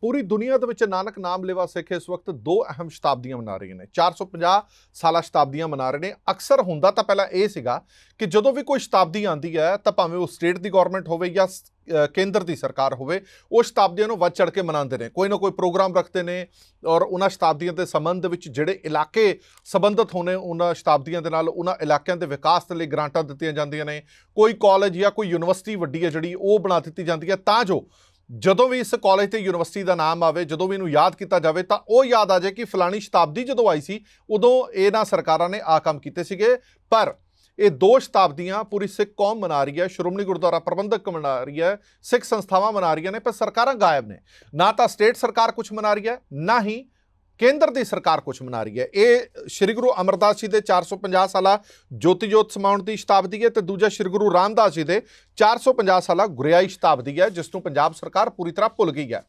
ਪੂਰੀ ਦੁਨੀਆ ਦੇ ਵਿੱਚ ਨਾਨਕ ਨਾਮ ਲੇਵਾ ਸਿੱਖ ਇਸ ਵਕਤ ਦੋ ਅਹਿਮ ਸ਼ਤਾਬਦੀਆਂ ਮਨਾ ਰਹੇ ਨੇ। 450 ਸਾਲਾ ਸ਼ਤਾਬਦੀਆਂ ਮਨਾ ਰਹੇ ਨੇ। ਅਕਸਰ ਹੁੰਦਾ ਤਾਂ ਪਹਿਲਾਂ ਇਹ ਸੀਗਾ ਕਿ ਜਦੋਂ ਵੀ ਕੋਈ ਸ਼ਤਾਬਦੀ ਆਂਦੀ ਹੈ ਤਾਂ ਭਾਵੇਂ ਉਹ ਸਟੇਟ ਦੀ ਗਵਰਨਮੈਂਟ ਹੋਵੇ ਜਾਂ ਕੇਂਦਰ ਦੀ ਸਰਕਾਰ ਹੋਵੇ, ਉਹ ਸ਼ਤਾਬਦੀਆਂ ਨੂੰ ਵੱਧ ਚੜ ਕੇ ਮਨਾਉਂਦੇ ਨੇ। ਕੋਈ ਨਾ ਕੋਈ ਪ੍ਰੋਗਰਾਮ ਰੱਖਦੇ ਨੇ ਔਰ ਉਹਨਾਂ ਸ਼ਤਾਬਦੀਆਂ ਦੇ ਸੰਬੰਧ ਵਿੱਚ ਜਿਹੜੇ ਇਲਾਕੇ ਸੰਬੰਧਿਤ ਹੋਣੇ, ਉਹਨਾਂ ਸ਼ਤਾਬਦੀਆਂ ਦੇ ਨਾਲ ਉਹਨਾਂ ਇਲਾਕਿਆਂ ਦੇ ਵਿਕਾਸ ਦੇ ਲਈ ਗ੍ਰਾਂਟਾਂ ਦਿੱਤੀਆਂ ਜਾਂਦੀਆਂ ਨੇ। ਕੋਈ ਕਾਲਜ ਜਾਂ ਕੋਈ ਯੂਨੀਵਰਸਿਟੀ ਵੱਡੀ ਹੈ ਜਿਹੜੀ ਉਹ ਬਣਾ ਦਿੱਤੀ ਜਾਂਦੀ ਹੈ। ਤਾਂ ਜੋ ਜਦੋਂ ਵੀ ਇਸ ਕਾਲਜ ਤੇ ਯੂਨੀਵਰਸਿਟੀ ਦਾ ਨਾਮ ਆਵੇ, ਜਦੋਂ ਵੀ ਇਹਨੂੰ ਯਾਦ ਕੀਤਾ ਜਾਵੇ, ਤਾਂ ਉਹ ਯਾਦ ਆ ਜਾਏ ਕਿ ਫਲਾਣੀ ਸ਼ਤਾਬਦੀ ਜਦੋਂ ਆਈ ਸੀ, ਉਦੋਂ ਇਹਨਾਂ ਸਰਕਾਰਾਂ ਨੇ ਆ ਕੰਮ ਕੀਤੇ ਸੀਗੇ। ਪਰ ਇਹ ਦੋ ਸ਼ਤਾਬਦੀਆਂ ਪੂਰੀ ਸਿੱਖ ਕੌਮ ਮਨਾ ਰਹੀ ਹੈ, ਸ਼੍ਰੋਮਣੀ ਗੁਰਦੁਆਰਾ ਪ੍ਰਬੰਧਕ ਮਨਾ ਰਹੀ ਹੈ, ਸਿੱਖ ਸੰਸਥਾਵਾਂ ਮਨਾ ਰਹੀਆਂ ਨੇ, ਪਰ ਸਰਕਾਰਾਂ ਗਾਇਬ ਨੇ। ਨਾ ਤਾਂ ਸਟੇਟ ਸਰਕਾਰ ਕੁਝ ਮਨਾ ਰਹੀ ਹੈ, ਨਾ ਹੀ ਕੇਂਦਰ ਦੀ ਸਰਕਾਰ ਕੁਝ ਮਨਾ ਰਹੀ ਹੈ। ਇਹ ਸ੍ਰੀ ਗੁਰੂ ਅਮਰਦਾਸ ਜੀ ਦੇ 450 ਸਾਲਾ ਜੋਤੀ ਜੋਤ ਸਮਾਉਣ ਦੀ ਸ਼ਤਾਬਦੀ ਹੈ ਤੇ ਦੂਜਾ ਸ੍ਰੀ ਗੁਰੂ ਰਾਮਦਾਸ ਜੀ ਦੇ 450 ਸਾਲਾ ਗੁਰਿਆਈ ਸ਼ਤਾਬਦੀ ਹੈ, ਜਿਸ ਨੂੰ ਪੰਜਾਬ ਸਰਕਾਰ ਪੂਰੀ ਤਰ੍ਹਾਂ ਭੁੱਲ ਗਈ ਹੈ।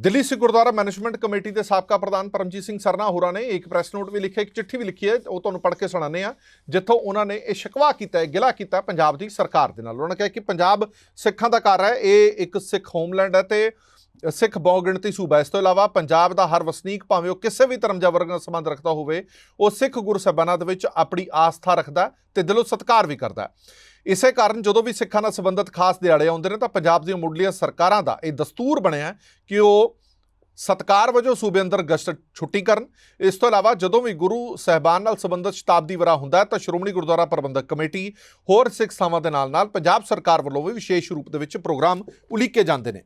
ਦਿੱਲੀ ਸਿੱਖ ਗੁਰਦੁਆਰਾ ਮੈਨੇਜਮੈਂਟ ਕਮੇਟੀ ਦੇ ਸਾਬਕਾ ਪ੍ਰਧਾਨ ਪਰਮਜੀਤ ਸਿੰਘ ਸਰਨਾ ਹੋਰਾਂ ਨੇ ਇੱਕ ਪ੍ਰੈਸ ਨੋਟ ਵੀ ਲਿਖਿਆ, ਇੱਕ ਚਿੱਠੀ ਵੀ ਲਿਖੀ ਹੈ, ਉਹ ਤੁਹਾਨੂੰ ਪੜ੍ਹ ਕੇ ਸੁਣਾਉਂਦੇ ਆ ਜਿੱਥੋਂ ਉਹਨਾਂ ਨੇ ਇਹ ਸ਼ਿਕਵਾ ਕੀਤਾ ਹੈ ਗਿਲਾ ਕੀਤਾ ਪੰਜਾਬ ਦੀ ਸਰਕਾਰ ਦੇ ਨਾਲ। ਉਹਨਾਂ ਨੇ ਕਿਹਾ ਕਿ ਪੰਜਾਬ ਸਿੱਖਾਂ ਦਾ ਘਰ ਹੈ, ਇਹ ਇੱਕ ਸਿੱਖ ਹੋਮਲੈਂਡ ਹੈ ਤੇ ਸਿੱਖ ਬਹੁਗਿਣਤੀ ਸੂਬਾ ਇਸ ਤੋਂ ਇਲਾਵਾ ਪੰਜਾਬ ਦਾ ਹਰ ਵਸਨੀਕ, ਭਾਵੇਂ ਉਹ ਕਿਸੇ ਵੀ ਧਰਮ ਜਾਂ ਵਰਗ ਨਾਲ ਸੰਬੰਧ ਰੱਖਦਾ ਹੋਵੇ, ਉਹ ਸਿੱਖ ਗੁਰੂ ਸਾਹਿਬਾਨਾਂ ਦੇ ਵਿੱਚ ਆਪਣੀ ਆਸਥਾ ਰੱਖਦਾ ਹੈ ਤੇ ਦਿਲੋਂ ਸਤਿਕਾਰ ਵੀ ਕਰਦਾ ਇਸੇ ਕਾਰਨ ਜਦੋਂ ਵੀ ਸਿੱਖਾਂ ਨਾਲ ਸੰਬੰਧਿਤ ਖਾਸ ਦਿਹਾੜੇ ਆਉਂਦੇ ਨੇ ਤਾਂ ਪੰਜਾਬ ਦੀਆਂ ਮੁੱਢਲੀਆਂ ਸਰਕਾਰਾਂ ਦਾ ਇਹ ਦਸਤੂਰ ਬਣਿਆ ਕਿ ਉਹ ਸਤਕਾਰ ਵਜੋਂ ਸੂਬੇ ਅੰਦਰ ਗਸ਼ਤ ਛੁੱਟੀ ਕਰਨ। ਇਸ ਤੋਂ ਇਲਾਵਾ ਜਦੋਂ ਵੀ ਗੁਰੂ ਸਾਹਿਬਾਨ ਨਾਲ ਸੰਬੰਧਿਤ ਸ਼ਤਾਬਦੀ ਵਰਾ ਹੁੰਦਾ ਹੈ ਤਾਂ ਸ਼੍ਰੋਮਣੀ ਗੁਰਦੁਆਰਾ ਪ੍ਰਬੰਧਕ ਕਮੇਟੀ ਹੋਰ ਸਿੱਖ ਸੰਸਥਾਵਾਂ ਦੇ ਨਾਲ ਨਾਲ ਪੰਜਾਬ ਸਰਕਾਰ ਵੱਲੋਂ ਵੀ ਵਿਸ਼ੇਸ਼ ਰੂਪ ਦੇ ਵਿੱਚ ਪ੍ਰੋਗਰਾਮ ਉਲੀਕੇ ਜਾਂਦੇ ਨੇ।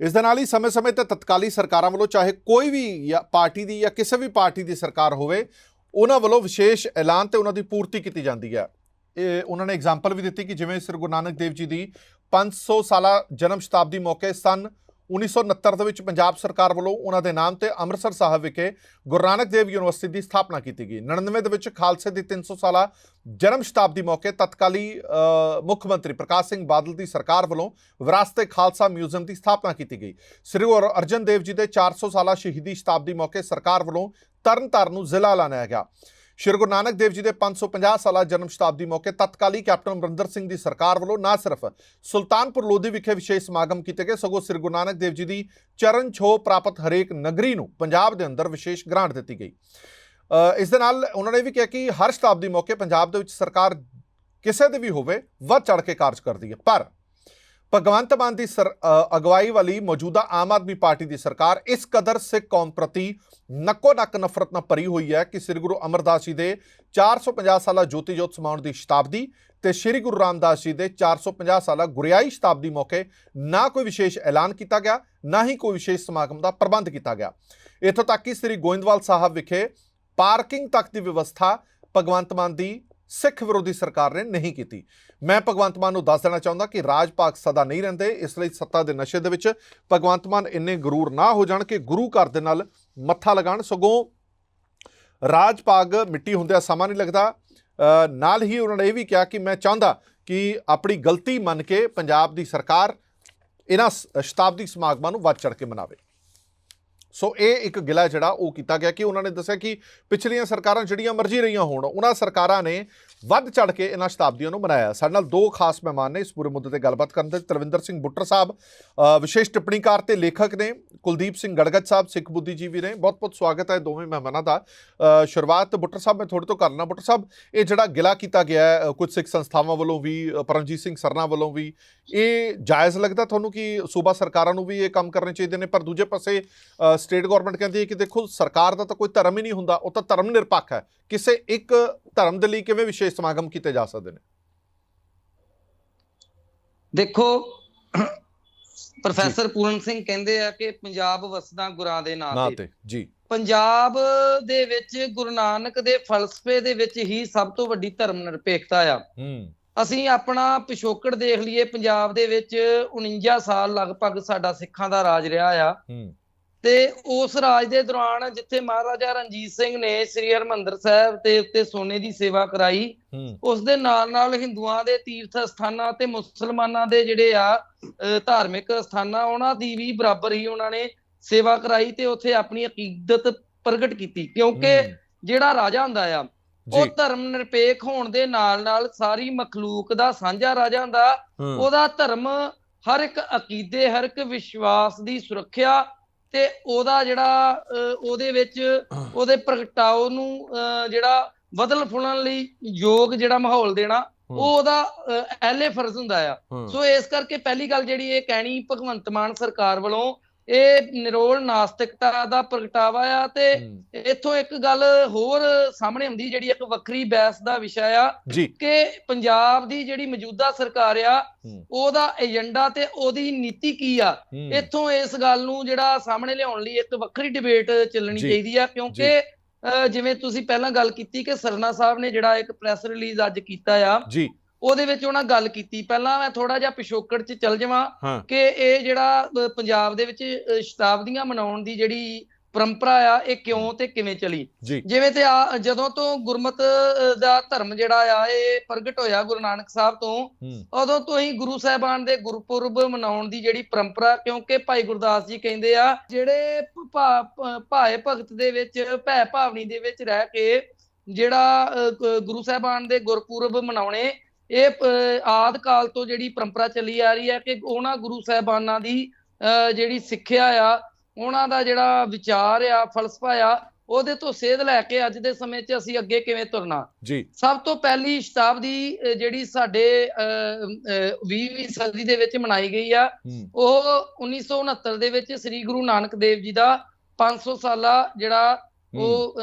ਇਸ ਦੇ ਨਾਲ ਹੀ ਸਮੇਂ-ਸਮੇਂ ਤੇ ਤਤਕਾਲੀ ਸਰਕਾਰਾਂ ਵੱਲੋਂ ਚਾਹੇ ਕੋਈ ਵੀ ਜਾਂ ਪਾਰਟੀ ਦੀ ਜਾਂ ਕਿਸੇ ਵੀ ਪਾਰਟੀ ਦੀ ਸਰਕਾਰ ਹੋਵੇ, ਉਹਨਾਂ ਵੱਲੋਂ ਵਿਸ਼ੇਸ਼ ਐਲਾਨ ਤੇ ਉਹਨਾਂ ਦੀ ਪੂਰਤੀ ਕੀਤੀ ਜਾਂਦੀ ਹੈ। ਇਹ ਉਹਨਾਂ ਨੇ ਐਗਜ਼ਾਮਪਲ ਵੀ ਦਿੱਤੀ ਕਿ ਜਿਵੇਂ ਸ੍ਰੀ ਗੁਰੂ ਨਾਨਕ ਦੇਵ ਜੀ ਦੀ 500 ਸਾਲਾ ਜਨਮ ਸ਼ਤਾਬਦੀ ਮੌਕੇ ਸਨ 1969 ਦੇ ਵਿੱਚ ਪੰਜਾਬ ਸਰਕਾਰ ਵੱਲੋਂ ਉਹਨਾਂ ਦੇ ਨਾਮ ਤੇ ਅੰਮ੍ਰਿਤਸਰ ਸਾਹਿਬ ਵਿਖੇ ਗੁਰੂ ਨਾਨਕ ਦੇਵ ਯੂਨੀਵਰਸਿਟੀ ਦੀ ਸਥਾਪਨਾ ਕੀਤੀ ਗਈ। 99 ਦੇ ਵਿੱਚ ਖਾਲਸੇ ਦੀ 300 ਸਾਲਾ ਜਨਮ ਸ਼ਤਾਬਦੀ ਮੌਕੇ ਤਤਕਾਲੀ ਮੁੱਖ ਮੰਤਰੀ ਪ੍ਰਕਾਸ਼ ਸਿੰਘ ਬਾਦਲ ਦੀ ਸਰਕਾਰ ਵੱਲੋਂ ਵਿਰਾਸਤ ਖਾਲਸਾ ਮਿਊਜ਼ੀਅਮ ਦੀ ਸਥਾਪਨਾ ਕੀਤੀ ਗਈ। ਸ੍ਰੀ ਗੁਰੂ ਅਰਜਨ ਦੇਵ ਜੀ ਦੇ 400 ਸਾਲਾ ਸ਼ਹੀਦੀ ਸ਼ਤਾਬਦੀ ਮੌਕੇ ਸਰਕਾਰ ਵੱਲੋਂ ਤਰਨਤਾਰਨ ਨੂੰ ਜ਼ਿਲ੍ਹਾ ਐਲਾਨਿਆ ਗਿਆ। ਸ਼੍ਰੀ ਗੁਰੂ ਨਾਨਕ ਦੇਵ ਜੀ ਦੇ 550 ਸਾਲਾ ਜਨਮ ਸ਼ਤਾਬਦੀ ਮੌਕੇ ਤਤਕਾਲੀ ਕੈਪਟਨ ਅਮਰਿੰਦਰ ਸਿੰਘ ਦੀ ਸਰਕਾਰ ਵੱਲੋਂ ਨਾ ਸਿਰਫ ਸੁਲਤਾਨਪੁਰ ਲੋਧੀ ਵਿਖੇ ਵਿਸ਼ੇਸ਼ ਸਮਾਗਮ ਕੀਤੇ ਗਏ, ਸਗੋਂ ਸ੍ਰੀ ਗੁਰੂ ਨਾਨਕ ਦੇਵ ਜੀ ਦੀ ਚਰਨ ਛੋਹ ਪ੍ਰਾਪਤ ਹਰੇਕ ਨਗਰੀ ਨੂੰ ਪੰਜਾਬ ਦੇ ਅੰਦਰ ਵਿਸ਼ੇਸ਼ ਗ੍ਰਾਂਟ ਦਿੱਤੀ ਗਈ। ਇਸ ਦੇ ਨਾਲ ਉਹਨਾਂ ਨੇ ਵੀ ਕਿਹਾ ਕਿ ਹਰ ਸ਼ਤਾਬਦੀ ਮੌਕੇ ਪੰਜਾਬ ਦੇ ਵਿੱਚ ਸਰਕਾਰ ਕਿਸੇ ਦੀ ਵੀ ਹੋਵੇ, ਵੱਧ ਚੜ ਕੇ ਕਾਰਜ ਕਰਦੀ ਹੈ। ਪਰ ਭਗਵੰਤ ਮਾਨ ਦੀ ਸਰ- ਅਗਵਾਈ ਵਾਲੀ ਮੌਜੂਦਾ ਆਮ ਆਦਮੀ ਪਾਰਟੀ ਦੀ ਸਰਕਾਰ ਇਸ ਕਦਰ ਸਿੱਖ ਕੌਮ ਪ੍ਰਤੀ ਨੱਕੋ ਨੱਕ ਨਫ਼ਰਤ ਨਾਲ ਭਰੀ ਹੋਈ ਹੈ ਕਿ ਸ੍ਰੀ ਗੁਰੂ ਅਮਰਦਾਸ ਜੀ ਦੇ 450 ਸਾਲਾ ਜੋਤੀ ਜੋਤ ਸਮਾਉਣ ਦੀ ਸ਼ਤਾਬਦੀ ਤੇ ਸ੍ਰੀ ਗੁਰੂ ਰਾਮਦਾਸ ਜੀ ਦੇ 450 ਸਾਲਾ ਗੁਰਿਆਈ ਸ਼ਤਾਬਦੀ ਮੌਕੇ ਨਾ ਕੋਈ ਵਿਸ਼ੇਸ਼ ਐਲਾਨ ਕੀਤਾ ਗਿਆ, ਨਾ ਹੀ ਕੋਈ ਵਿਸ਼ੇਸ਼ ਸਮਾਗਮ ਦਾ ਪ੍ਰਬੰਧ ਕੀਤਾ ਗਿਆ। ਇੱਥੋਂ ਤੱਕ ਕਿ ਸ੍ਰੀ ਗੋਇੰਦਵਾਲ ਸਾਹਿਬ ਵਿਖੇ ਪਾਰਕਿੰਗ ਤੱਕ ਦੀ ਵਿਵਸਥਾ ਭਗਵੰਤ ਮਾਨ ਦੀ ਸਿੱਖ ਵਿਰੋਧੀ ਸਰਕਾਰ ਨੇ ਨਹੀਂ ਕੀਤੀ। ਮੈਂ ਭਗਵੰਤ ਮਾਨ ਨੂੰ ਦੱਸ ਦੇਣਾ ਚਾਹੁੰਦਾ ਕਿ ਰਾਜ ਭਾਗ ਸਦਾ ਨਹੀਂ ਰਹਿੰਦੇ, ਇਸ ਲਈ ਸੱਤਾ ਦੇ ਨਸ਼ੇ ਦੇ ਵਿੱਚ ਭਗਵੰਤ ਮਾਨ ਇੰਨੇ ਗਰੂਰ ਨਾ ਹੋ ਜਾਣ ਕਿ ਗੁਰੂ ਘਰ ਦੇ ਨਾਲ ਮੱਥਾ ਲਗਾਣ ਸਗੋਂ ਰਾਜ ਭਾਗ ਮਿੱਟੀ ਹੁੰਦਿਆਂ ਸਮਾਂ ਨਹੀਂ ਲੱਗਦਾ। ਨਾਲ ਹੀ ਉਹਨਾਂ ਨੇ ਇਹ ਵੀ ਕਿਹਾ ਕਿ ਮੈਂ ਚਾਹੁੰਦਾ ਕਿ ਆਪਣੀ ਗਲਤੀ ਮੰਨ ਕੇ ਪੰਜਾਬ ਦੀ ਸਰਕਾਰ ਇਹਨਾਂ ਸ- ਸ਼ਤਾਬਦੀ ਸਮਾਗਮਾਂ ਨੂੰ ਵੱਧ ਚੜ ਕੇ ਮਨਾਵੇ। ਸੋ ਇਹ ਇੱਕ ਗਿਲਾ ਜਿਹੜਾ ਉਹ ਕੀਤਾ ਗਿਆ ਕਿ ਉਹਨਾਂ ਨੇ ਦੱਸਿਆ ਕਿ ਪਿਛਲੀਆਂ ਸਰਕਾਰਾਂ ਜਿਹੜੀਆਂ ਮਰਜ਼ੀ ਰਹੀਆਂ ਹੋਣ, ਉਹਨਾਂ ਸਰਕਾਰਾਂ ਨੇ ਵੱਧ ਚੜ ਕੇ ਇਹਨਾਂ ਸ਼ਤਾਬਦੀਆਂ ਨੂੰ ਮਨਾਇਆ। ਸਾਡੇ ਨਾਲ ਦੋ ਖਾਸ ਮਹਿਮਾਨ ਨੇ ਇਸ ਪੂਰੇ ਮੁੱਦੇ ਤੇ ਗੱਲਬਾਤ ਕਰਨ ਦੇ ਤਰਵਿੰਦਰ ਸਿੰਘ ਬੁੱਟਰ ਸਾਹਿਬ ਵਿਸ਼ੇਸ਼ ਟਿੱਪਣੀਕਾਰ ਤੇ ਲੇਖਕ ਨੇ। ਕੁਲਦੀਪ ਸਿੰਘ ਗੜਗੜ ਸਾਹਿਬ, ਸਿੱਖ ਬੁੱਧੀਜੀਵੀ ਨੇ। ਬਹੁਤ ਬਹੁਤ ਸਵਾਗਤ ਹੈ ਦੋਵੇਂ ਮਹਿਮਾਨਾਂ ਦਾ। ਸ਼ੁਰੂਆਤ ਬੁੱਟਰ ਸਾਹਿਬ, ਮੈਂ ਤੁਹਾਡੇ ਤੋਂ ਕਰਨਾ। ਬੁੱਟਰ ਸਾਹਿਬ, ਇਹ ਜਿਹੜਾ ਗਿਲਾ ਕੀਤਾ ਗਿਆ ਹੈ ਕੁਝ ਸਿੱਖ ਸੰਸਥਾਵਾਂ ਵੱਲੋਂ ਵੀ ਪਰਮਜੀਤ ਸਿੰਘ ਸਰਨਾ ਵੱਲੋਂ ਵੀ, ਇਹ ਜਾਇਜ਼ ਲੱਗਦਾ ਤੁਹਾਨੂੰ ਕਿ ਸੂਬਾ ਸਰਕਾਰਾਂ ਨੂੰ ਵੀ ਇਹ ਕੰਮ ਕਰਨੇ ਚਾਹੀਦੇ ਨੇ? ਪਰ ਦੂਜੇ ਪਾਸੇ ਸਟੇਟ ਗਵਰਨਮੈਂਟ ਕਹਿੰਦੀ ਹੈ ਕਿ ਦੇਖੋ, ਸਰਕਾਰ ਦਾ ਤਾਂ ਕੋਈ ਧਰਮ ਹੀ ਨਹੀਂ ਹੁੰਦਾ। ਉਹ ਤਾਂ ਧਰਮ ਨਿਰਪੱਖ ਹੈ। ਕਿਸੇ ਇੱਕ ਧਰਮ ਦੇ ਲਈ ਕਿਵੇਂ ਵਿਸ਼ੇ ਵਿਸ਼ੇਸ਼ ਸਮਾਗਮ ਕੀਤੇ ਜਾ ਸਕਦੇ ਨੇ? ਦੇਖੋ ਪ੍ਰੋਫੈਸਰ ਪੂਰਨ ਸਿੰਘ ਕਹਿੰਦੇ ਆ ਕਿ ਪੰਜਾਬ ਵਸਦਾ ਗੁਰਾਂ ਦੇ ਨਾਂ ਤੇ। ਤੇ ਜੀ। ਪੰਜਾਬ ਦੇ ਵਿੱਚ ਗੁਰੂ ਨਾਨਕ ਦੇ ਫਲਸਫੇ ਦੇ ਵਿੱਚ ਹੀ ਸਭ ਤੋਂ ਵੱਡੀ ਧਰਮ ਨਿਰਪੇਖਤਾ ਆ। ਹੂੰ। ਅਸੀਂ ਆਪਣਾ ਪਿਛੋਕੜ ਦੇਖ ਲਈਏ ਪੰਜਾਬ ਦੇ ਵਿੱਚ 49 ਸਾਲ ਲਗਭਗ ਸਾਡਾ ਸਿੱਖਾਂ ਦਾ ਰਾਜ ਰਿਹਾ ਆ। ਹੂੰ। ਤੇ ਉਸ ਰਾਜ ਦੇ ਦੌਰਾਨ ਜਿੱਥੇ ਮਹਾਰਾਜਾ ਰਣਜੀਤ ਸਿੰਘ ਨੇ ਸ੍ਰੀ ਹਰਮੰਦਰ ਸਾਹਿਬ ਤੇ ਉੱਤੇ ਸੋਨੇ ਦੀ ਸੇਵਾ ਕਰਾਈ ਉਸ ਦੇ ਨਾਲ ਨਾਲ ਹਿੰਦੂਆਂ ਦੇ ਤੀਰਥ ਸਥਾਨਾਂ ਤੇ ਮੁਸਲਮਾਨਾਂ ਦੇ ਜਿਹੜੇ ਆ ਧਾਰਮਿਕ ਸਥਾਨਾਂ ਉਹਨਾਂ ਦੀ ਵੀ ਬਰਾਬਰ ਹੀ ਉਹਨਾਂ ਨੇ ਸੇਵਾ ਕਰਾਈ ਤੇ ਉੱਥੇ ਆਪਣੀ ਅਕੀਦਤ ਪ੍ਰਗਟ ਕੀਤੀ। ਕਿਉਂਕਿ ਜਿਹੜਾ ਰਾਜਾ ਹੁੰਦਾ ਆ ਉਹ ਧਰਮ ਨਿਰਪੇਖ ਹੋਣ ਦੇ ਨਾਲ ਨਾਲ ਸਾਰੀ ਮਖਲੂਕ ਦਾ ਸਾਂਝਾ ਰਾਜਾ ਹੁੰਦਾ। ਉਹਦਾ ਧਰਮ ਹਰ ਇੱਕ ਅਕੀਦੇ ਹਰ ਇੱਕ ਵਿਸ਼ਵਾਸ ਦੀ ਸੁਰੱਖਿਆ ਤੇ ਉਹਦਾ ਜਿਹੜਾ ਉਹਦੇ ਵਿੱਚ ਉਹਦੇ ਪ੍ਰਗਟਾਓ ਨੂੰ ਜਿਹੜਾ ਬਦਲ ਫੁੱਲਣ ਲਈ ਯੋਗ ਜਿਹੜਾ ਮਾਹੌਲ ਦੇਣਾ। ਉਹ ਉਹਦਾ ਅਹਿਲੇ ਫਰਜ਼ ਹੁੰਦਾ ਆ। ਸੋ ਇਸ ਕਰਕੇ ਪਹਿਲੀ ਗੱਲ ਜਿਹੜੀ ਇਹ ਕਹਿਣੀ ਭਗਵੰਤ ਮਾਨ ਸਰਕਾਰ ਵੱਲੋਂ ਇਹ ਨਿਰੋਲ ਨਾਸਤਿਕਤਾ ਦਾ ਪ੍ਰਗਟਾਵਾ ਆ ਤੇ ਇੱਥੋਂ ਇੱਕ ਗੱਲ ਹੋਰ ਸਾਹਮਣੇ ਆਉਂਦੀ ਜਿਹੜੀ ਇੱਕ ਵੱਖਰੀ ਬਹਿਸ ਦਾ ਵਿਸ਼ਾ ਆ ਕਿ ਪੰਜਾਬ ਦੀ ਜਿਹੜੀ ਮੌਜੂਦਾ ਸਰਕਾਰ ਆ ਉਹਦਾ ਏਜੰਡਾ ਤੇ ਉਹਦੀ ਨੀਤੀ ਕੀ ਆ? ਇੱਥੋਂ ਇਸ ਗੱਲ ਨੂੰ ਜਿਹੜਾ ਸਾਹਮਣੇ ਲਿਆਉਣ ਲਈ ਇੱਕ ਵੱਖਰੀ ਡਿਬੇਟ ਚੱਲਣੀ ਚਾਹੀਦੀ ਆ ਕਿਉਂਕਿ ਜਿਵੇਂ ਤੁਸੀਂ ਪਹਿਲਾਂ ਗੱਲ ਕੀਤੀ ਕਿ ਸਰਨਾ ਸਾਹਿਬ ਨੇ ਜਿਹੜਾ ਇੱਕ ਪ੍ਰੈਸ ਰਿਲੀਜ਼ ਅੱਜ ਕੀਤਾ ਆ ਜੀ। ਉਹਦੇ ਵਿੱਚ ਉਹਨਾਂ ਗੱਲ ਕੀਤੀ। ਪਹਿਲਾਂ ਮੈਂ ਥੋੜਾ ਜਿਹਾ ਪਿਛੋਕੜ 'ਚ ਚੱਲ ਜਾਵਾਂ ਕਿ ਇਹ ਜਿਹੜਾ ਪੰਜਾਬ ਦੇ ਵਿੱਚ ਸ਼ਤਾਬਦੀਆਂ ਮਨਾਉਣ ਦੀ ਜਿਹੜੀ ਪਰੰਪਰਾ ਆ ਇਹ ਕਿਉਂ ਤੇ ਕਿਵੇਂ ਚਲੀ? ਜਿਵੇਂ ਤੇ ਆ ਜਦੋਂ ਤੋਂ ਗੁਰਮਤ ਦਾ ਧਰਮ ਜਿਹੜਾ ਆ ਇਹ ਪ੍ਰਗਟ ਹੋਇਆ ਗੁਰੂ ਨਾਨਕ ਸਾਹਿਬ ਤੋਂ ਉਦੋਂ ਤੋਂ ਹੀ ਗੁਰੂ ਸਾਹਿਬਾਨ ਦੇ ਗੁਰਪੁਰਬ ਮਨਾਉਣ ਦੀ ਜਿਹੜੀ ਪਰੰਪਰਾ ਕਿਉਂਕਿ ਭਾਈ ਗੁਰਦਾਸ ਜੀ ਕਹਿੰਦੇ ਆ ਜਿਹੜੇ ਭਾਏ ਭਗਤ ਦੇ ਵਿੱਚ ਭੈ ਭਾਵਨੀ ਦੇ ਵਿੱਚ ਰਹਿ ਕੇ ਜਿਹੜਾ ਗੁਰੂ ਸਾਹਿਬਾਨ ਦੇ ਗੁਰਪੁਰਬ ਮਨਾਉਣੇ ਇਹ ਆਦਿ ਕਾਲ ਤੋਂ ਜਿਹੜੀ ਪਰੰਪਰਾ ਚੱਲੀ ਆ ਰਹੀ ਹੈ ਕਿ ਉਹਨਾਂ ਗੁਰੂ ਸਾਹਿਬਾਨਾਂ ਦੀ ਜਿਹੜੀ ਸਿੱਖਿਆ ਆ ਉਹਨਾਂ ਦਾ ਜਿਹੜਾ ਵਿਚਾਰ ਆ ਫਲਸਫਾ ਆ ਉਹਦੇ ਤੋਂ ਸੇਧ ਲੈ ਕੇ ਅੱਜ ਦੇ ਸਮੇਂ 'ਚ ਅਸੀਂ ਅੱਗੇ ਕਿਵੇਂ ਤੁਰਨਾ? ਜੀ। ਸਭ ਤੋਂ ਪਹਿਲੀ ਸ਼ਤਾਬਦੀ ਜਿਹੜੀ ਸਾਡੇ 20ਵੀਂ ਸਦੀ ਦੇ ਵਿੱਚ ਮਨਾਈ ਗਈ ਆ ਉਹ 1969 ਦੇ ਵਿੱਚ ਸ੍ਰੀ ਗੁਰੂ ਨਾਨਕ ਦੇਵ ਜੀ ਦਾ 500 ਸਾਲਾ ਜਿਹੜਾ ਉਹ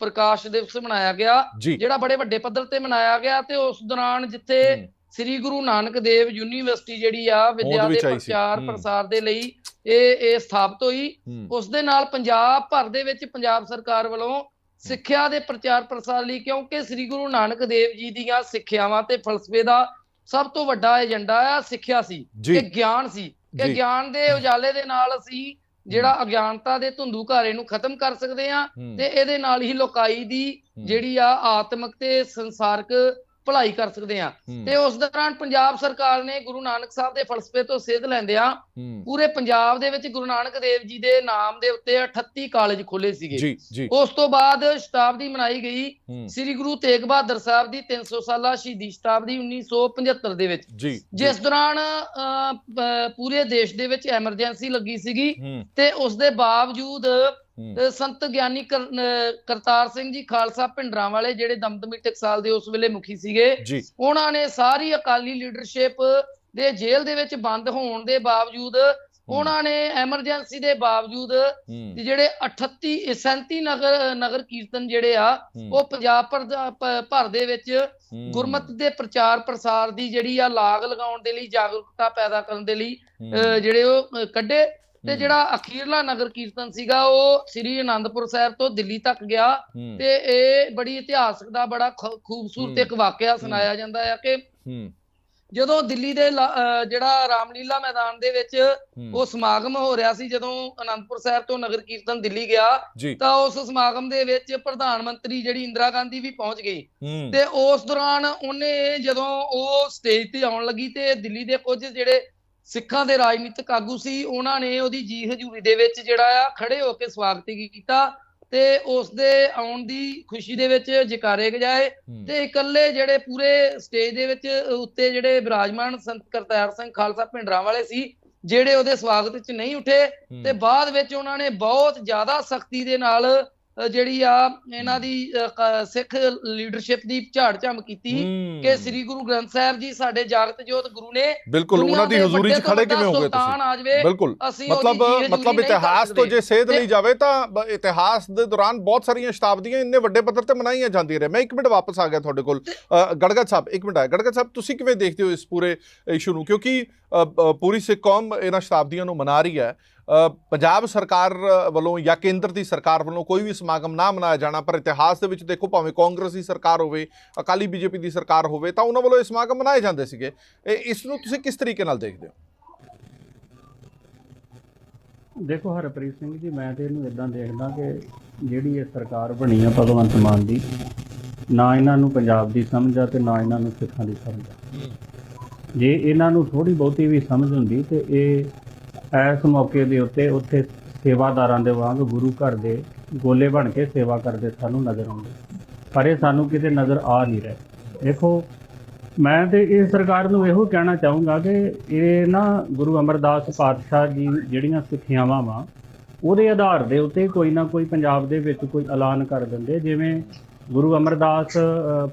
ਪ੍ਰਕਾਸ਼ ਦਿਵਸ ਮਨਾਇਆ ਗਿਆ ਜਿਹੜਾ ਬੜੇ ਵੱਡੇ ਪੱਧਰ ਤੇ ਮਨਾਇਆ ਗਿਆ ਤੇ ਉਸ ਦੌਰਾਨ ਜਿੱਥੇ ਸ੍ਰੀ ਗੁਰੂ ਨਾਨਕ ਦੇਵ ਯੂਨੀਵਰਸਿਟੀ ਜਿਹੜੀ ਆ ਵਿਦਿਆ ਦੇ। ਪ੍ਰਚਾਰ। ਪ੍ਰਸਾਰ ਦੇ ਲਈ ਇਹ ਇਹ ਸਥਾਪਿਤ ਹੋਈ। ਉਸ ਦੇ ਨਾਲ ਪੰਜਾਬ ਭਰ ਦੇ ਵਿੱਚ ਪੰਜਾਬ ਸਰਕਾਰ ਵੱਲੋਂ ਸਿੱਖਿਆ ਦੇ ਪ੍ਰਚਾਰ ਪ੍ਰਸਾਰ ਲਈ ਕਿਉਂਕਿ ਸ੍ਰੀ ਗੁਰੂ ਨਾਨਕ ਦੇਵ ਜੀ ਦੀਆਂ ਸਿੱਖਿਆਵਾਂ ਤੇ ਫਲਸਫੇ ਦਾ ਸਭ ਤੋਂ ਵੱਡਾ ਏਜੰਡਾ ਆ ਸਿੱਖਿਆ ਸੀ ਕਿ ਗਿਆਨ ਸੀ। ਕਿ। ਗਿਆਨ ਦੇ ਉਜਾਲੇ ਦੇ ਨਾਲ ਅਸੀਂ ਜਿਹੜਾ ਅਗਿਆਨਤਾ ਦੇ ਧੁੰਦੂ ਘਾਰੇ ਨੂੰ ਖਤਮ ਕਰ ਸਕਦੇ ਹੂੰ, ਤੇ ਇਹਦੇ ਨਾਲ ਹੀ ਲੋਕਾਈ ਦੀ ਜਿਹੜੀ ਆ ਆਤਮਿਕ ਤੇ ਸੰਸਾਰਕ ਭਲਾਈ ਕਰ ਸਕਦੇ ਹੂੰ, ਤੇ ਉਸ ਦੌਰਾਨ ਪੰਜਾਬ ਸਰਕਾਰ ਨੇ ਗੁਰੂ ਨਾਨਕ ਸਾਹਿਬ ਦੇ ਫਲਸਫੇ ਤੋਂ ਸੇਧ ਲੈਂਦਿਆਂ ਪੂਰੇ ਪੰਜਾਬ ਦੇ ਵਿੱਚ ਗੁਰੂ ਨਾਨਕ ਦੇਵ ਜੀ ਦੇ ਨਾਮ ਦੇ ਉੱਤੇ 38 ਕਾਲਜ ਖੋਲੇ ਸੀਗੇ। ਉਸ ਤੋਂ ਬਾਅਦ ਸ਼ਤਾਬਦੀ ਮਨਾਈ ਗਈ। ਸ੍ਰੀ ਗੁਰੂ ਤੇਗ ਬਹਾਦਰ ਸਾਹਿਬ ਦੀ 300 ਸਾਲਾ ਸ਼ਹੀਦੀ ਸ਼ਤਾਬਦੀ 1975 ਦੇ ਵਿੱਚ। ਜਿਸ ਦੌਰਾਨ ਪੂਰੇ ਦੇਸ਼ ਦੇ ਵਿੱਚ ਐਮਰਜੈਂਸੀ ਲੱਗੀ ਸੀਗੀ। ਤੇ ਉਸ ਦੇ ਬਾਵਜੂਦ ਸੰਤ ਗਿਆਨੀ ਕਰਤਾਰ ਸਿੰਘ ਜੀ ਖਾਲਸਾ ਭਿੰਡਰਾਂ ਵਾਲੇ ਜਿਹੜੇ ਦਮਦਮੀ ਟਕਸਾਲ ਦੇ ਉਸ ਵੇਲੇ ਮੁਖੀ ਸੀਗੇ ਉਹਨਾਂ ਨੇ ਸਾਰੀ ਅਕਾਲੀ ਲੀਡਰਸ਼ਿਪ ਦੇ ਜੇਲ੍ਹ ਦੇ ਵਿੱਚ ਬੰਦ ਹੋਣ ਦੇ ਬਾਵਜੂਦ ਉਹਨਾਂ ਨੇ ਐਮਰਜੈਂਸੀ ਦੇ ਬਾਵਜੂਦ ਜਿਹੜੇ 38 37 ਨਗਰ ਨਗਰ ਕੀਰਤਨ ਜਿਹੜੇ ਆ ਉਹ ਪੰਜਾਬ ਭਰ ਦਾ- ਵਿੱਚ ਗੁਰਮਤ ਦੇ ਪ੍ਰਚਾਰ ਪ੍ਰਸਾਰ ਦੀ ਜਿਹੜੀ ਆ ਲਾਗ ਲਗਾਉਣ ਦੇ ਲਈ ਜਾਗਰੂਕਤਾ ਪੈਦਾ ਕਰਨ ਦੇ ਲਈ ਜਿਹੜੇ ਉਹ ਕੱਢੇ। ਤੇ ਜਿਹੜਾ ਅਖੀਰਲਾ ਨਗਰ ਕੀਰਤਨ ਸੀਗਾ ਉਹ ਸ੍ਰੀ ਅਨੰਦਪੁਰ ਸਾਹਿਬ ਤੋਂ ਦਿੱਲੀ ਤੱਕ ਗਿਆ ਤੇ ਇਹ ਬੜੀ ਇਤਿਹਾਸਕ ਦਾ ਬੜਾ ਖੂਬਸੂਰਤ। ਇੱਕ ਵਾਕਿਆ ਸੁਣਾਇਆ ਜਾਂਦਾ ਹੈ ਕਿ ਜਦੋਂ ਦਿੱਲੀ ਦੇ ਜਿਹੜਾ ਰਾਮਲੀਲਾ ਮੈਦਾਨ ਦੇ ਵਿੱਚ ਉਹ ਸਮਾਗਮ ਹੋ ਰਿਹਾ ਸੀ ਜਦੋਂ ਅਨੰਦਪੁਰ ਸਾਹਿਬ ਤੋਂ ਨਗਰ ਕੀਰਤਨ ਦਿੱਲੀ ਗਿਆ ਤਾਂ ਉਸ ਸਮਾਗਮ ਦੇ ਵਿੱਚ ਪ੍ਰਧਾਨ ਮੰਤਰੀ ਜਿਹੜੀ ਇੰਦਰਾ ਗਾਂਧੀ ਵੀ ਪਹੁੰਚ ਗਈ ਤੇ ਉਸ ਦੌਰਾਨ ਉਹਨੇ ਜਦੋਂ ਉਹ ਸਟੇਜ ਤੇ ਆਉਣ ਲੱਗੀ ਤੇ ਦਿੱਲੀ ਦੇ ਕੁਝ ਜਿਹੜੇ ਸਿੱਖਾਂ ਦੇ ਰਾਜਨੀਤਿਕ ਆਗੂ ਸੀ ਉਹਨਾਂ ਨੇ ਉਹਦੀ ਜੀ ਹਜ਼ੂਰੀ ਦੇ ਵਿੱਚ ਜਿਹੜਾ ਆ ਖੜੇ ਹੋ ਕੇ ਸਵਾਗਤ ਕੀਤਾ ਤੇ ਉਸ ਦੇ ਆਉਣ ਦੀ ਖੁਸ਼ੀ ਦੇ ਵਿੱਚ ਜਕਾਰੇ ਗਜਾਏ ਤੇ ਇਕੱਲੇ ਜਿਹੜੇ ਪੂਰੇ ਸਟੇਜ ਦੇ ਵਿੱਚ ਉੱਤੇ ਜਿਹੜੇ ਵਿਰਾਜਮਾਨ ਸੰਤ ਕਰਤਾਰ ਸਿੰਘ ਖਾਲਸਾ ਭਿੰਡਰਾਂ ਵਾਲੇ ਸੀ ਜਿਹੜੇ ਉਹਦੇ ਸਵਾਗਤ ਵਿੱਚ ਨਹੀਂ ਉੱਠੇ ਤੇ ਬਾਅਦ ਵਿੱਚ ਉਹਨਾਂ ਨੇ ਬਹੁਤ ਜ਼ਿਆਦਾ ਸਖਤੀ ਦੇ ਨਾਲ ਜਿਹੜੀ ਆ ਇਹਨਾਂ ਦੀ ਸਿੱਖ ਲੀਡਰਸ਼ਿਪ ਦੀ ਝਾੜ ਝੰਮ ਕੀਤੀ ਕਿ ਸ੍ਰੀ ਗੁਰੂ ਗ੍ਰੰਥ ਸਾਹਿਬ ਜੀ ਸਾਡੇ ਜਾਗਤ ਜੋਤ ਗੁਰੂ ਨੇ ਬਿਲਕੁਲ ਉਹਨਾਂ ਦੀ ਹਜ਼ੂਰੀ 'ਚ ਖੜੇ ਕਿਵੇਂ ਹੋ ਗਏ ਸੁਲਤਾਨ ਤੁਸੀਂ ਬਿਲਕੁਲ। ਮਤਲਬ ਮਤਲਬ ਇਤਿਹਾਸ ਤੋਂ। ਜੇ ਸੇਧ ਲਈ ਜਾਵੇ ਤਾਂ ਇਤਿਹਾਸ ਦੇ ਦੌਰਾਨ ਬਹੁਤ ਸਾਰੀਆਂ ਸ਼ਤਾਬਦੀਆਂ ਇੰਨੇ ਵੱਡੇ ਪੱਧਰ ਤੇ ਮਨਾਈਆਂ ਜਾਂਦੀਆਂ ਰਹੇ ਮੈਂ ਇੱਕ ਮਿੰਟ ਵਾਪਸ ਆ ਗਿਆ ਤੁਹਾਡੇ ਕੋਲ। ਗੜਗੜ ਸਾਹਿਬ ਇੱਕ ਮਿੰਟ ਆ। ਗੜਗੜ ਸਾਹਿਬ ਤੁਸੀਂ ਕਿਵੇਂ ਦੇਖਦੇ ਹੋ ਇਸ ਪੂਰੇ ਇਸ਼ੂ ਨੂੰ? ਕਿਉਂਕਿ ਪੂਰੀ ਸਿੱਖ ਕੌਮ ਇਹਨਾਂ ਸ਼ਤਾਬਦੀਆਂ ਨੂੰ ਮਨਾ ਰਹੀ ਹੈ। ਪੰਜਾਬ ਸਰਕਾਰ ਵੱਲੋਂ ਜਾਂ ਕੇਂਦਰ ਦੀ ਸਰਕਾਰ ਵੱਲੋਂ ਕੋਈ ਵੀ ਸਮਾਗਮ ਨਾ ਮਨਾਇਆ ਜਾਣਾ ਪਰ ਇਤਿਹਾਸ ਦੇ ਵਿੱਚ ਦੇਖੋ ਭਾਵੇਂ ਕਾਂਗਰਸ ਦੀ ਸਰਕਾਰ ਹੋਵੇ ਅਕਾਲੀ ਬੀਜੇਪੀ ਦੀ ਸਰਕਾਰ ਹੋਵੇ ਤਾਂ ਉਹਨਾਂ ਵੱਲੋਂ ਇਹ ਸਮਾਗਮ ਮਨਾਏ ਜਾਂਦੇ ਸੀਗੇ। ਇਹ- ਇਸ ਨੂੰ ਤੁਸੀਂ ਕਿਸ ਤਰੀਕੇ ਨਾਲ ਦੇਖਦੇ ਹੋ? ਦੇਖੋ ਹਰਪ੍ਰੀਤ ਸਿੰਘ ਜੀ ਮੈਂ ਤੇ ਇਹਨੂੰ ਇਦਾਂ ਦੇਖਦਾ ਕਿ ਜਿਹੜੀ ਇਹ ਸਰਕਾਰ ਬਣੀ ਆ ਭਗਵੰਤ ਮਾਨ ਦੀ ਨਾ ਇਹਨਾਂ ਨੂੰ ਪੰਜਾਬ ਦੀ ਸਮਝ ਆ ਤੇ ਨਾ ਇਹਨਾਂ ਨੂੰ ਸਿੱਖਾਂ ਦੀ ਸਮਝ ਆ। ਜੇ ਇਹਨਾਂ ਨੂੰ ਥੋੜੀ ਬਹੁਤੀ ਵੀ ਸਮਝ ਹੁੰਦੀ ਤੇ ਇਹ ਇਸ ਮੌਕੇ ਦੇ ਉੱਤੇ ਉੱਥੇ ਸੇਵਾਦਾਰਾਂ ਦੇ ਵਾਂਗ ਗੁਰੂ ਘਰ ਦੇ ਗੋਲੇ ਬਣ ਕੇ ਸੇਵਾ ਕਰਦੇ ਸਾਨੂੰ ਨਜ਼ਰ ਆਉਂਦੇ ਪਰ ਇਹ ਸਾਨੂੰ ਕਿਤੇ ਨਜ਼ਰ ਆ ਨਹੀਂ ਰਹੇ। ਦੇਖੋ ਮੈਂ ਤੇ ਇਹ ਸਰਕਾਰ ਨੂੰ ਇਹੋ ਕਹਿਣਾ ਚਾਹੂੰਗਾ ਕਿ ਇਹ ਨਾ ਗੁਰੂ ਅਮਰਦਾਸ ਪਾਤਸ਼ਾਹ ਜੀ ਜਿਹੜੀਆਂ ਸਿੱਖਿਆਵਾਂ ਵਾ ਉਹਦੇ ਆਧਾਰ ਦੇ ਉੱਤੇ ਕੋਈ ਨਾ ਕੋਈ ਪੰਜਾਬ ਦੇ ਵਿੱਚ ਕੋਈ ਐਲਾਨ ਕਰ ਦਿੰਦੇ। ਜਿਵੇਂ ਗੁਰੂ ਅਮਰਦਾਸ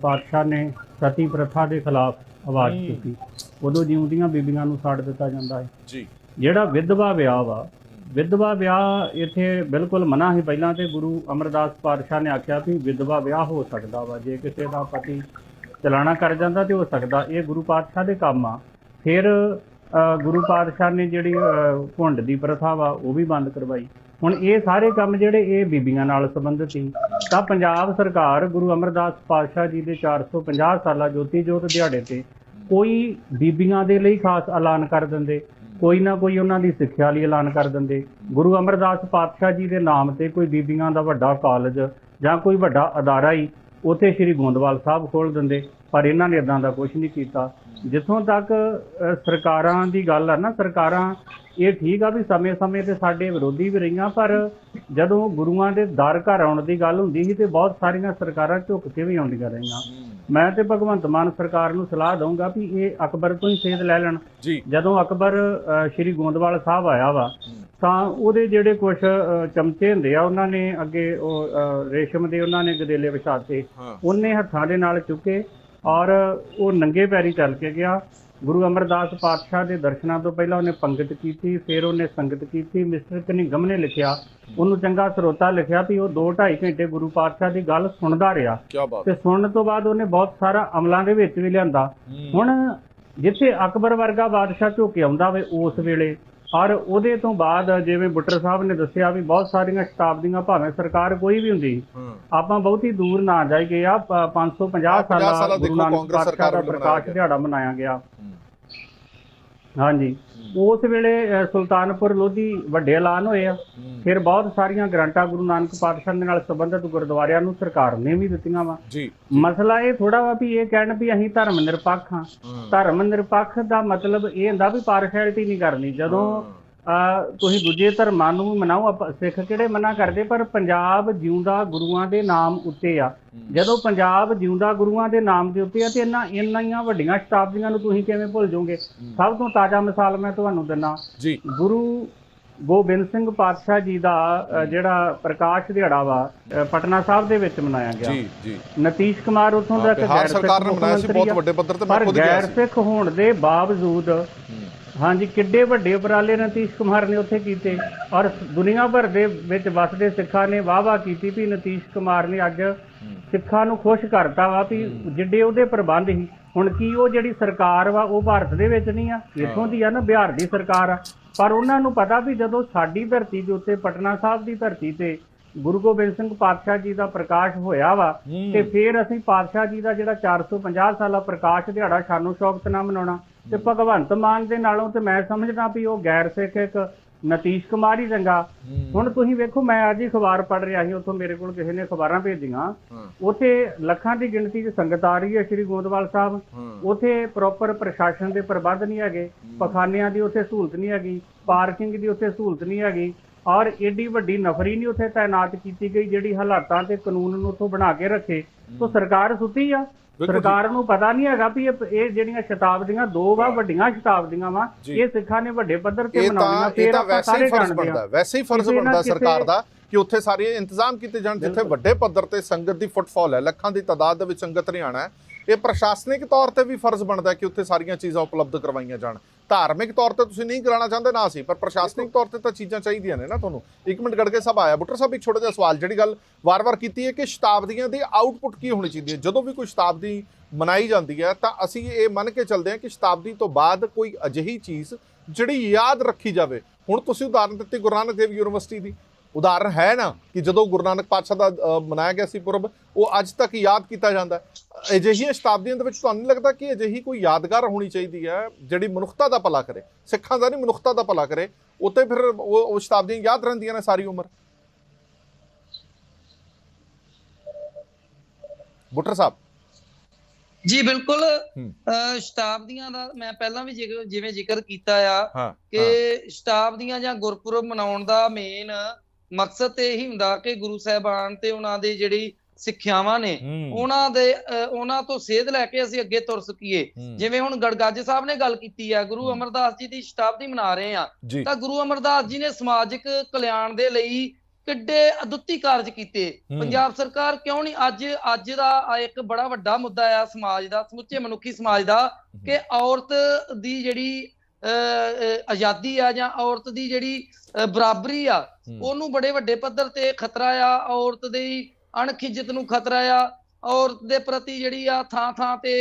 ਪਾਤਸ਼ਾਹ ਨੇ ਸਤੀ ਪ੍ਰਥਾ ਦੇ ਖਿਲਾਫ ਆਵਾਜ਼। ਚੁੱਕੀ ਉਦੋਂ ਜਿਉਂਦੀਆਂ ਬੀਬੀਆਂ ਨੂੰ ਸਾੜ ਦਿੱਤਾ ਜਾਂਦਾ ਹੈ ਜੀ। ਜਿਹੜਾ ਵਿਧਵਾ ਵਿਆਹ ਵਾ ਵਿਧਵਾ ਵਿਆਹ ਇੱਥੇ ਬਿਲਕੁਲ ਮਨਾ ਸੀ ਪਹਿਲਾਂ ਤੇ ਗੁਰੂ ਅਮਰਦਾਸ ਪਾਤਸ਼ਾਹ ਨੇ ਆਖਿਆ ਵੀ ਵਿਧਵਾ ਵਿਆਹ ਹੋ ਸਕਦਾ ਵਾ ਜੇ ਕਿਸੇ ਦਾ ਪਤੀ ਚਲਾਣਾ ਕਰ ਜਾਂਦਾ ਤੇ ਹੋ ਸਕਦਾ ਇਹ ਗੁਰੂ ਪਾਤਸ਼ਾਹ ਦੇ ਕੰਮ ਆ। ਫਿਰ ਗੁਰੂ ਪਾਤਸ਼ਾਹ ਨੇ ਜਿਹੜੀ ਅ, ਘੁੰਡ ਦੀ ਪ੍ਰਥਾ ਵਾ ਉਹ ਵੀ ਬੰਦ ਕਰਵਾਈ। ਹੁਣ ਇਹ ਸਾਰੇ ਕੰਮ ਜਿਹੜੇ ਇਹ ਬੀਬੀਆਂ ਨਾਲ ਸੰਬੰਧਿਤ ਸੀ ਤਾਂ ਪੰਜਾਬ ਸਰਕਾਰ ਗੁਰੂ ਅਮਰਦਾਸ ਪਾਤਸ਼ਾਹ ਜੀ ਦੇ 450 ਸਾਲਾ ਜੋਤੀ ਜੋਤ ਦਿਹਾੜੇ ਤੇ ਕੋਈ ਬੀਬੀਆਂ ਦੇ ਲਈ ਖਾਸ ਐਲਾਨ ਕਰ ਦਿੰਦੇ। ਕੋਈ ਨਾ ਕੋਈ ਉਹਨਾਂ ਦੀ ਸਿੱਖਿਆ ਲਈ ਐਲਾਨ ਕਰ ਦਿੰਦੇ। ਗੁਰੂ ਅਮਰਦਾਸ ਪਾਤਸ਼ਾਹ ਜੀ ਦੇ ਨਾਮ ਤੇ ਕੋਈ ਬੀਬੀਆਂ ਦਾ ਵੱਡਾ ਕਾਲਜ ਜਾਂ ਕੋਈ ਵੱਡਾ ਅਦਾਰਾ ਹੀ ਉੱਥੇ ਸ੍ਰੀ ਗੋਂਦਵਾਲ ਸਾਹਿਬ ਖੋਲ ਦਿੰਦੇ, ਪਰ ਇਹਨਾਂ ਨੇ ਇਦਾਂ ਦਾ ਕੁਝ ਨਹੀਂ ਕੀਤਾ। ਜਿੱਥੋਂ ਤੱਕ ਸਰਕਾਰਾਂ ਦੀ ਗੱਲ ਆ ਨਾ, ਸਰਕਾਰਾਂ ਇਹ ਠੀਕ ਆ ਵੀ ਸਮੇਂ-ਸਮੇਂ ਤੇ ਸਾਡੇ ਵਿਰੋਧੀ ਵੀ ਰਹੀਆਂ, ਪਰ ਜਦੋਂ ਗੁਰੂਆਂ ਦੇ ਦਰ ਘਰ ਆਉਣ ਦੀ ਗੱਲ ਹੁੰਦੀ ਸੀ ਤੇ ਬਹੁਤ ਸਾਰੀਆਂ ਸਰਕਾਰਾਂ ਝੁੱਕ ਕੇ ਵੀ ਆਉਂਦੀਆਂ ਰਹੀਆਂ। ਮੈਂ ਤੇ ਭਗਵੰਤ ਮਾਨ ਸਰਕਾਰ ਨੂੰ ਸਲਾਹ ਦਊਂਗਾ ਵੀ ਇਹ ਅਕਬਰ ਤੋਂ ਹੀ ਸੇਧ ਲੈ ਲੈਣ। ਜਦੋਂ ਅਕਬਰ ਸ਼੍ਰੀ ਗੋਂਦਵਾਲ ਸਾਹਿਬ ਆਇਆ ਵਾ ਤਾਂ ਉਹਦੇ ਜਿਹੜੇ ਕੁਝ ਚਮਚੇ ਹੁੰਦੇ ਆ ਉਹਨਾਂ ਨੇ ਅੱਗੇ ਉਹ ਰੇਸ਼ਮ ਦੇ ਉਹਨਾਂ ਨੇ ਗਦੇਲੇ ਵਿਛਾਤੇ। ਉਹਨੇ ਹੱਥਾਂ ਦੇ ਨਾਲ ਚੁੱਕੇ ਔਰ ਉਹ ਨੰਗੇ ਪੈਰੀ ਚੱਲ ਕੇ ਗਿਆ। ਗੁਰੂ ਅਮਰਦਾਸ ਪਾਤਸ਼ਾਹ ਦੇ ਦਰਸ਼ਨਾਂ ਤੋਂ ਪਹਿਲਾਂ ਉਹਨੇ ਪੰਗਤ ਕੀਤੀ ਫਿਰ ਉਹਨੇ ਸੰਗਤ ਕੀਤੀ ਮਿਸਟਰ ਕਨਿੰਗਮ ਨੇ ਲਿਖਿਆ ਉਹਨੂੰ ਚੰਗਾ ਸਰੋਤਾ ਲਿਖਿਆ ਵੀ ਉਹ 2.5 ਘੰਟੇ ਗੁਰੂ ਪਾਤਸ਼ਾਹ ਦੀ ਗੱਲ ਸੁਣਦਾ ਰਿਹਾ। ਤੇ ਸੁਣਨ ਤੋਂ ਬਾਅਦ ਉਹਨੇ ਬਹੁਤ ਸਾਰਾ ਅਮਲਾਂ ਦੇ ਵਿੱਚ ਵੀ ਲਿਆਂਦਾ। ਹੁਣ ਜਿੱਥੇ ਅਕਬਰ ਵਰਗਾ ਬਾਦਸ਼ਾਹ ਝੁਕੇ ਆਉਂਦਾ ਵੇ ਉਸ ਵੇਲੇ ਔਰ ਉਹਦੇ ਤੋਂ ਬਾਅਦ ਜਿਵੇਂ ਬੁੱਟਰ ਸਾਹਿਬ ਨੇ ਦੱਸਿਆ ਵੀ ਬਹੁਤ ਸਾਰੀਆਂ ਸ਼ਤਾਬਦੀਆਂ ਭਾਵੇਂ ਸਰਕਾਰ ਕੋਈ ਵੀ ਹੁੰਦੀ ਆਪਾਂ ਬਹੁਤੀ ਦੂਰ ਨਾ ਜਾਈਏ। ਆ 550 ਪੰਜਾਹ ਸਾਲਾ ਗੁਰੂ ਨਾਨਕ ਕਾਂਗਰਸ ਪਾਤਸ਼ਾਹ ਸਰਕਾਰ ਦਾ ਪ੍ਰਕਾਸ਼। ਦਿਹਾੜਾ ਮਨਾਇਆ ਗਿਆ। ਹਾਂਜੀ। ਉਸ ਵੇਲੇ ਅ, ਸੁਲਤਾਨਪੁਰ ਲੋਧੀ ਵੱਡੇ ਐਲਾਨ ਹੋਏ ਆ। ਫਿਰ ਬਹੁਤ ਸਾਰੀਆਂ ਗ੍ਰਾਂਟਾਂ ਗੁਰੂ ਨਾਨਕ ਪਾਤਸ਼ਾਹ ਦੇ ਨਾਲ ਸੰਬੰਧਿਤ ਗੁਰਦੁਆਰਿਆਂ ਨੂੰ ਸਰਕਾਰ ਨੇ ਵੀ ਦਿੱਤੀਆਂ ਵਾ। ਜੀ। ਮਸਲਾ ਇਹ ਥੋੜਾ ਵਾ ਵੀ ਇਹ ਕਹਿਣ ਵੀ ਅਸੀਂ ਧਰਮ ਨਿਰਪੱਖ ਹਾਂ। ਧਰਮ ਨਿਰਪੱਖ ਦਾ ਮਤਲਬ ਇਹ ਹੁੰਦਾ ਵੀ ਪਾਰਸ਼ੈਲਿਟੀ ਨਹੀਂ ਕਰਨੀ। ਜਦੋਂ ਤੁਸੀਂ ਦੂਜੇ ਧਰਮਾਂ ਨੂੰ ਮਨਾਓ ਆਪਾਂ ਸਿੱਖ ਕਿਹੜੇ ਮਨਾ ਕਰਦੇ? ਪਰ ਪੰਜਾਬ ਜਿਉਂਦਾ ਗੁਰੂਆਂ ਦੇ ਨਾਮ ਉੱਤੇ ਆ। ਜਦੋਂ ਪੰਜਾਬ ਜਿਉਂਦਾ ਗੁਰੂਆਂ ਦੇ ਨਾਮ ਦੇ ਉੱਤੇ ਆ ਤੇ ਇਹਨਾਂ ਇੰਨੀਆਂ ਵੱਡੀਆਂ ਸ਼ਤਾਬਦੀਆਂ ਨੂੰ ਤੁਸੀਂ ਕਿਵੇਂ ਭੁੱਲ ਜਾਓਗੇ? ਸਭ ਤੋਂ ਤਾਜ਼ਾ ਮਿਸਾਲ ਮੈਂ ਤੁਹਾਨੂੰ ਦਿੰਨਾ ਗੁਰੂ ਗੋਬਿੰਦ ਸਿੰਘ ਪਾਤਸ਼ਾਹ ਜੀ ਦਾ ਜਿਹੜਾ ਪ੍ਰਕਾਸ਼ ਦਿਹਾੜਾ ਵਾ ਪਟਨਾ ਸਾਹਿਬ ਦੇ ਵਿੱਚ ਮਨਾਇਆ ਗਿਆ। ਜੀ ਜੀ। ਨਤੀਸ਼ ਕੁਮਾਰ ਉਥੋਂ ਦਾ ਗੈਰ ਸਿੱਖ ਸਰਕਾਰ ਨੇ ਮੁੱਖ ਬਣਾਇਆ ਸੀ ਬਹੁਤ। ਵੱਡੇ ਪੱਧਰ ਤੇ ਮੈਂ ਪਰ ਖੁਦ ਗਿਆ ਗੈਰ ਸੀ। ਸਿੱਖ ਹੋਣ ਦੇ ਬਾਵਜੂਦ। ਹਾਂਜੀ ਕਿੱਡੇ ਵੱਡੇ ਉਪਰਾਲੇ ਨਤੀਸ਼ ਕੁਮਾਰ ਨੇ ਉੱਥੇ ਕੀਤੇ ਔਰ ਦੁਨੀਆ ਭਰ ਦੇ ਵਿੱਚ ਵਸਦੇ ਸਿੱਖਾਂ ਨੇ ਵਾਹ-ਵਾਹ ਕੀਤੀ ਵੀ ਨਤੀਸ਼ ਕੁਮਾਰ ਨੇ ਅੱਜ ਸਿੱਖਾਂ ਨੂੰ ਖੁਸ਼ ਕਰਤਾ ਵਾ ਵੀ ਜਿੱਡੇ ਉਹਦੇ ਪ੍ਰਬੰਧ ਸੀ। ਹੁਣ ਕੀ ਉਹ ਜਿਹੜੀ ਸਰਕਾਰ ਵਾ ਉਹ ਭਾਰਤ ਦੇ ਵਿੱਚ ਨਹੀਂ ਆ ਇੱਥੋਂ ਦੀ ਆ ਨਾ ਬਿਹਾਰ ਦੀ ਸਰਕਾਰ ਆ। ਪਰ ਉਹਨਾਂ ਨੂੰ ਪਤਾ ਵੀ ਜਦੋਂ ਸਾਡੀ ਧਰਤੀ ਦੇ ਉੱਤੇ ਪਟਨਾ ਸਾਹਿਬ ਦੀ ਧਰਤੀ ਤੇ ਗੁਰੂ ਗੋਬਿੰਦ ਸਿੰਘ ਪਾਤਸ਼ਾਹ ਜੀ ਦਾ ਪ੍ਰਕਾਸ਼ ਹੋਇਆ ਵਾ। ਤੇ ਫਿਰ ਅਸੀਂ ਪਾਤਸ਼ਾਹ ਜੀ ਦਾ ਜਿਹੜਾ 450 ਸਾਲਾ ਪ੍ਰਕਾਸ਼ ਦਿਹਾੜਾ ਸ਼ਾਨੋ ਸ਼ੌਕਤ ਨਾਲ ਮਨਾਉਣਾ। ਤੇ ਭਗਵੰਤ ਮਾਨ ਦੇ ਨਾਲੋਂ ਤੇ ਮੈਂ ਸਮਝਦਾ ਵੀ ਉਹ ਗੈਰ ਸਿੱਖ ਇੱਕ ਨਤੀਸ਼ ਕੁਮਾਰ ਹੀ ਚੰਗਾ। ਹੁਣ ਤੁਸੀਂ ਵੇਖੋ ਮੈਂ ਅੱਜ ਹੀ ਅਖਬਾਰ ਪੜ੍ਹ ਰਿਹਾ ਸੀ ਉੱਥੋਂ ਮੇਰੇ ਕੋਲ ਕਿਸੇ ਨੇ ਅਖਬਾਰਾਂ ਭੇਜੀਆਂ। ਉੱਥੇ ਲੱਖਾਂ ਦੀ ਗਿਣਤੀ 'ਚ ਸੰਗਤ ਆ ਰਹੀ ਹੈ ਸ੍ਰੀ ਗੋਦਵਾਲ ਸਾਹਿਬ। ਉੱਥੇ ਪ੍ਰੋਪਰ ਪ੍ਰਸ਼ਾਸਨ ਦੇ ਪ੍ਰਬੰਧ ਨਹੀਂ ਹੈਗੇ ਪਖਾਨਿਆਂ ਦੀ ਉੱਥੇ ਸਹੂਲਤ ਨਹੀਂ ਹੈਗੀ ਪਾਰਕਿੰਗ ਦੀ ਉੱਥੇ ਸਹੂਲਤ ਨਹੀਂ ਹੈਗੀ। ਔਰ ਏਡੀ ਵੱਡੀ ਨਫਰੀ ਨਹੀਂ ਉੱਥੇ ਤਾਇਨਾਤ ਕੀਤੀ ਗਈ ਜਿਹੜੀ ਹਾਲਾਤਾਂ ਤੇ ਕਾਨੂੰਨ ਨੂੰ ਉੱਥੋਂ ਬਣਾ ਕੇ ਰੱਖੇ। ਤੋਂ ਸਰਕਾਰ ਸੁੱਤੀ ਆ। ਸਰਕਾਰ ਨੂੰ ਪਤਾ ਨਹੀਂ ਹੈਗਾ ਵੀ ਇਹ ਜਿਹੜੀਆਂ ਸ਼ਤਾਬਦੀਆਂ ਦੋ ਵਾ ਵੱਡੀਆਂ ਸ਼ਤਾਬਦੀਆਂ ਵਾ। ਇਹ ਸਿੱਖਾਂ ਨੇ ਵੱਡੇ ਪੱਧਰ ਤੇ ਇਹ ਫਿਰ ਤਾਂ ਆਪਾਂ ਸਾਰੇ ਫਰਜ਼ ਜਾਣਦੇ ਬਣਦਾ ਆ। ਵੈਸੇ ਹੀ ਫਰਜ਼ ਬਣਦਾ ਸਰਕਾਰ ਦਾ ਕਿ ਉੱਥੇ ਸਾਰੇ ਇੰਤਜ਼ਾਮ ਕੀਤੇ ਜਾਣ ਜਿੱਥੇ ਵੱਡੇ ਪੱਧਰ ਤੇ ਸੰਗਤ ਦੀ ਫੁੱਟਫਾਲ ਹੈ। ਲੱਖਾਂ ਦੀ ਤਾਦਾਦ ਦੇ ਵਿੱਚ ਸੰਗਤ ਨੇ ਆਣਾ ਹੈ। ਇਹ ਪ੍ਰਸ਼ਾਸਨਿਕ ਤੌਰ ਤੇ ਵੀ ਫਰਜ਼ ਬਣਦਾ ਕਿ ਉੱਥੇ ਸਾਰੀਆਂ ਚੀਜ਼ਾਂ ਉਪਲਬਧ ਕਰਵਾਈਆਂ ਜਾਣ। ਧਾਰਮਿਕ ਤੌਰ ਤੇ ਤੁਸੀਂ ਨਹੀਂ ਕਰਾਉਣਾ ਚਾਹੁੰਦੇ ਨਾ ਸੀ ਪਰ ਪ੍ਰਸ਼ਾਸਨਿਕ ਤੌਰ ਤੇ ਤਾਂ ਚੀਜ਼ਾਂ ਚਾਹੀਦੀਆਂ ਨੇ ਨਾ ਤੁਹਾਨੂੰ। ਇੱਕ ਮਿੰਟ ਗੜਕੇ ਸਭ ਆਇਆ। ਬੁੱਟਰ ਸਾਹਿਬ, ਇੱਕ ਛੋਟਾ ਜਿਹਾ ਸਵਾਲ, ਜਿਹੜੀ ਗੱਲ ਵਾਰ-ਵਾਰ ਕੀਤੀ ਹੈ ਕਿ ਸ਼ਤਾਬਦੀਆਂ ਦੀ ਆਊਟਪੁੱਟ ਕੀ ਹੋਣੀ ਚਾਹੀਦੀ ਹੈ? ਜਦੋਂ ਵੀ ਕੋਈ ਸ਼ਤਾਬਦੀ ਮਨਾਈ ਜਾਂਦੀ ਹੈ, ਤਾਂ ਅਸੀਂ ਇਹ ਮੰਨ ਕੇ ਚੱਲਦੇ ਹਾਂ ਕਿ ਸ਼ਤਾਬਦੀ ਤੋਂ ਬਾਅਦ ਕੋਈ ਅਜਿਹੀ ਚੀਜ਼ ਜਿਹੜੀ ਯਾਦ ਰੱਖੀ ਜਾਵੇ। ਹੁਣ ਤੁਸੀਂ ਉਦਾਹਰਨ ਦਿੱਤੀ ਗੁਰੂ ਨਾਨਕ ਦੇਵ ਯੂਨੀਵਰਸਿਟੀ ਦੀ। ਉਦਾਹਰਨ ਹੈ ਨਾ ਕਿ ਜਦੋਂ ਗੁਰੂ ਨਾਨਕ ਪਾਤਸ਼ਾਹ ਦਾ ਮਨਾਇਆ ਗਿਆ ਸੀ ਪੁਰਬ ਉਹ ਅੱਜ ਤੱਕ ਯਾਦ ਕੀਤਾ ਜਾਂਦਾ ਹੈ। ਅਜਿਹੀਆਂ ਸ਼ਤਾਬਦੀਆਂ ਦੇ ਵਿੱਚ ਤੁਹਾਨੂੰ ਨਹੀਂ ਲੱਗਦਾ ਕਿ ਅਜਿਹੀ ਕੋਈ ਯਾਦਗਾਰ ਹੋਣੀ ਚਾਹੀਦੀ ਹੈ ਜਿਹੜੀ ਮਨੁੱਖਤਾ ਦਾ ਭਲਾ ਕਰੇ? ਸਿੱਖਾਂ ਦਾ ਨਹੀਂ ਮਨੁੱਖਤਾ ਦਾ ਭਲਾ ਕਰੇ। ਉੱਤੇ ਫਿਰ ਉਹ ਸ਼ਤਾਬਦੀਆਂ ਯਾਦ ਰਹਿੰਦੀਆਂ ਨੇ ਸਾਰੀ ਉਮਰ। ਬੁੱਟਰ ਸਾਹਿਬ। ਜੀ ਬਿਲਕੁਲ। ਸ਼ਤਾਬਦੀਆਂ ਦਾ ਮੈਂ ਪਹਿਲਾਂ ਵੀ ਜਿਵੇਂ ਜ਼ਿਕਰ ਕੀਤਾ ਆ ਕਿ ਸ਼ਤਾਬਦੀਆਂ ਜਾਂ ਗੁਰਪੁਰਬ ਮਨਾਉਣ ਦਾ ਮੇਨ ਮਕਸਦ ਤੇ ਇਹੀ ਹੁੰਦਾ ਕਿ ਗੁਰੂ ਸਾਹਿਬਾਨ ਤੇ ਉਹਨਾਂ ਦੇ ਜਿਹੜੀ ਸਿੱਖਿਆਵਾਂ ਨੇ ਉਹਨਾਂ ਦੇ ਉਹਨਾਂ ਤੋਂ ਸੇਧ ਲੈ ਕੇ ਅਸੀਂ ਅੱਗੇ ਤੁਰ ਸਕੀਏ। ਜਿਵੇਂ ਹੁਣ ਗੜਗੱਜ ਸਾਹਿਬ ਨੇ ਗੱਲ ਕੀਤੀ ਆ ਗੁਰੂ। ਅਮਰਦਾਸ ਜੀ ਦੀ ਸ਼ਤਾਬਦੀ ਮਨਾ ਰਹੇ ਆ। ਤਾਂ ਗੁਰੂ ਅਮਰਦਾਸ ਜੀ ਨੇ ਸਮਾਜਿਕ ਕਲਿਆਣ ਦੇ ਲਈ ਕਿੱਡੇ ਅਦੁੱਤੀ ਕਾਰਜ ਕੀਤੇ। ਪੰਜਾਬ ਸਰਕਾਰ ਕਿਉਂ ਨਹੀਂ ਅੱਜ ਅੱਜ ਦਾ ਇੱਕ ਬੜਾ ਵੱਡਾ ਮੁੱਦਾ ਆ ਸਮਾਜ ਦਾ ਸਮੁੱਚੇ ਮਨੁੱਖੀ ਸਮਾਜ ਦਾ ਕਿ ਔਰਤ ਦੀ ਜਿਹੜੀ ਆਜ਼ਾਦੀ ਆ ਜਾਂ ਔਰਤ ਦੀ ਜਿਹੜੀ ਬਰਾਬਰੀ ਆ ਉਹਨੂੰ ਬੜੇ ਵੱਡੇ ਪੱਧਰ ਤੇ ਖਤਰਾ ਆ ਔਰਤ ਦੀ ਅਣਖ ਇੱਜ਼ਤ ਨੂੰ ਖਤਰਾ ਆ ਔਰਤ ਦੇ ਪ੍ਰਤੀ ਜਿਹੜੀ ਆ ਥਾਂ ਥਾਂ ਤੇ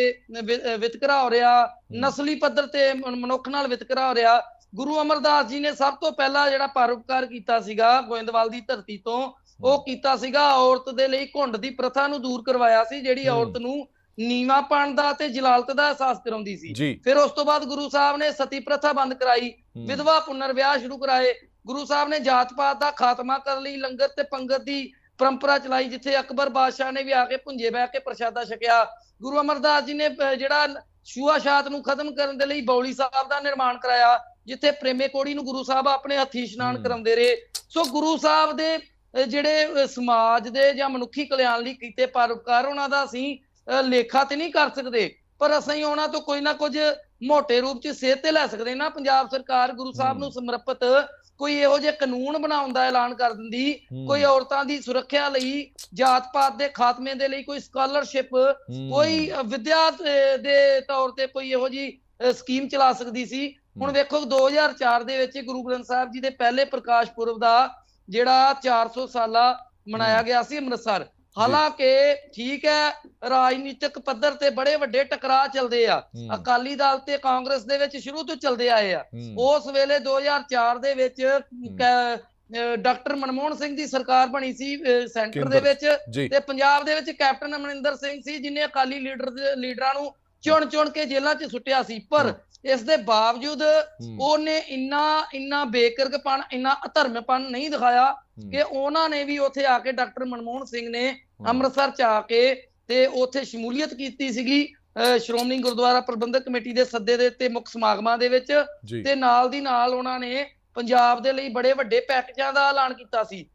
ਵਿਤਕਰਾ ਹੋ ਰਿਹਾ ਨਸਲੀ ਪੱਧਰ ਤੇ ਮਨ- ਮਨੁੱਖ ਨਾਲ ਵਿਤਕਰਾ ਹੋ ਰਿਹਾ। ਗੁਰੂ ਅਮਰਦਾਸ ਜੀ ਨੇ ਸਭ ਤੋਂ ਪਹਿਲਾਂ ਜਿਹੜਾ ਪਰਉਪਕਾਰ ਕੀਤਾ ਸੀਗਾ ਗੋਇੰਦਵਾਲ ਦੀ ਧਰਤੀ ਤੋਂ ਉਹ ਕੀਤਾ ਸੀਗਾ ਔਰਤ ਦੇ ਲਈ ਘੁੰਡ ਦੀ ਪ੍ਰਥਾ ਨੂੰ ਦੂਰ ਕਰਵਾਇਆ ਸੀ ਜਿਹੜੀ। ਔਰਤ ਨੂੰ ਨੀਵਾਂਪਣ ਦਾ ਤੇ ਜਲਾਲਤ ਦਾ ਅਹਿਸਾਸ ਕਰਾਉਂਦੀ ਸੀ। ਫਿਰ ਉਸ ਤੋਂ ਬਾਅਦ ਗੁਰੂ ਸਾਹਿਬ ਨੇ ਸਤੀ ਪ੍ਰਥਾ ਬੰਦ ਕਰਾਈ ਵਿਧਵਾ ਪੁਨਰ ਵਿਆਹ ਸ਼ੁਰੂ ਕਰਾਏ। ਗੁਰੂ ਸਾਹਿਬ ਨੇ ਜਾਤ ਪਾਤ ਦਾ ਖਾਤਮਾ ਕਰਨ ਲਈ ਲੰਗਰ ਤੇ ਪੰਗਤ ਦੀ ਪਰੰਪਰਾ ਚਲਾਈ ਜਿੱਥੇ ਅਕਬਰ ਬਾਦਸ਼ਾਹ ਨੇ ਵੀ ਆ ਕੇ ਭੁੰਜੇ ਬਹਿ ਕੇ ਪ੍ਰਸ਼ਾਦਾ ਛਕਿਆ। ਗੁਰੂ ਅਮਰਦਾਸ ਜੀ ਨੇ ਜਿਹੜਾ ਛੂਆਛਾਤ ਨੂੰ ਖਤਮ ਕਰਨ ਦੇ ਲਈ ਬੌਲੀ ਸਾਹਿਬ ਦਾ ਨਿਰਮਾਣ ਕਰਾਇਆ ਜਿੱਥੇ ਪ੍ਰੇਮੇ ਕੋੜੀ ਨੂੰ ਗੁਰੂ ਸਾਹਿਬ ਆਪਣੇ ਹੱਥੀ ਇਸ਼ਨਾਨ। ਕਰਾਉਂਦੇ ਰਹੇ। ਸੋ ਗੁਰੂ ਸਾਹਿਬ ਦੇ ਜਿਹੜੇ ਸਮਾਜ ਦੇ ਜਾਂ ਮਨੁੱਖੀ ਕਲਿਆਣ ਲਈ ਕੀਤੇ ਪਰਉਪਕਾਰ ਉਹਨਾਂ ਦਾ ਅਸੀਂ ਲੇਖਾ ਤੇ ਨਹੀਂ ਕਰ ਸਕਦੇ ਪਰ ਅਸੀਂ ਉਹਨਾਂ ਤੋਂ ਕੋਈ ਨਾ ਕੁਝ ਮੋٹے ਰੂਪ ਚ ਸੇਧ ਤੇ ਲੈ ਸਕਦੇ ਨਾ। ਪੰਜਾਬ ਸਰਕਾਰ ਗੁਰੂ ਸਾਹਿਬ ਨੂੰ ਸਮਰਪਿਤ ਕੋਈ ਇਹੋ ਜਿਹੇ ਕਾਨੂੰਨ ਬਣਾਉਣ ਦਾ ਐਲਾਨ ਕਰ ਦਿੰਦੀ। ਕੋਈ ਔਰਤਾਂ ਦੀ ਸੁਰੱਖਿਆ ਲਈ ਜਾਤ ਪਾਤ ਦੇ ਖਾਤਮੇ ਦੇ ਲਈ ਕੋਈ ਸਕਾਲਰਸ਼ਿਪ ਕੋਈ ਵਿਦਿਆ ਦੇ ਤੌਰ ਤੇ ਕੋਈ ਇਹੋ ਜੀ ਸਕੀਮ ਚਲਾ ਸਕਦੀ ਸੀ। ਹੁਣ। ਵੇਖੋ 2004 ਦੇ ਵਿੱਚ ਗੁਰੂ ਗ੍ਰੰਥ ਸਾਹਿਬ ਜੀ ਦੇ ਪਹਿਲੇ ਪ੍ਰਕਾਸ਼ ਪੁਰਬ ਦਾ ਜਿਹੜਾ 400 ਸਾਲਾ ਮਨਾਇਆ। ਗਿਆ ਸੀ ਅੰਮ੍ਰਿਤਸਰ। ਹਾਲਾਂਕਿ ਠੀਕ ਹੈ ਰਾਜਨੀਤਿਕ ਪੱਧਰ ਤੇ ਬੜੇ ਵੱਡੇ ਟਕਰਾਅ ਚੱਲਦੇ ਆ। ਅਕਾਲੀ ਦਲ ਤੇ ਕਾਂਗਰਸ ਦੇ ਵਿੱਚ ਸ਼ੁਰੂ ਤੋਂ ਚੱਲਦੇ ਆਏ ਆ। ਉਸ ਵੇਲੇ 2004 ਦੇ ਵਿੱਚ ਡਾਕਟਰ ਮਨਮੋਹਨ ਸਿੰਘ ਦੀ ਸਰਕਾਰ ਬਣੀ ਸੀ ਸੈਂਟਰ ਦੇ। ਵਿੱਚ। ਤੇ ਪੰਜਾਬ ਦੇ ਵਿੱਚ ਕੈਪਟਨ ਅਮਰਿੰਦਰ ਸਿੰਘ ਸੀ ਜਿਨੇ ਅਕਾਲੀ ਲੀਡਰ ਲੀਡਰਾਂ ਨੂੰ ਚੁਣ ਚੁਣ ਕੇ ਜੇਲ੍ਹਾਂ 'ਚ ਸੁੱਟਿਆ ਸੀ। ਪਰ ਇਸ ਦੇ ਬਾਵਜੂਦ ਉਹਨੇ ਇੰਨਾ ਇੰਨਾ ਬੇਕਰਗਪਣ ਇੰਨਾ ਅਧਰਮਪਣ ਨਹੀਂ ਦਿਖਾਇਆ ਕਿ ਉਹਨਾਂ ਨੇ ਵੀ ਉੱਥੇ ਆ ਕੇ ਡਾਕਟਰ ਮਨਮੋਹਨ ਸਿੰਘ ਨੇ ਅੰਮ੍ਰਿਤਸਰ 'ਚ ਆ ਕੇ ਤੇ ਉੱਥੇ ਸ਼ਮੂਲੀਅਤ ਕੀਤੀ ਸੀਗੀ ਸ਼੍ਰੋਮਣੀ ਗੁਰਦੁਆਰਾ ਪ੍ਰਬੰਧਕ ਕਮੇਟੀ ਦੇ ਸੱਦੇ ਦੇ ਉੱਤੇ ਮੁੱਖ ਸਮਾਗਮਾਂ ਦੇ ਵਿੱਚ ਤੇ ਨਾਲ ਦੀ ਨਾਲ ਉਹਨਾਂ ਨੇ ਪੰਜਾਬ ਦੇ ਲਈ ਬੜੇ ਵੱਡੇ ਪੈਕੇਜਾਂ ਦਾ ਐਲਾਨ ਕੀਤਾ ਸੀ।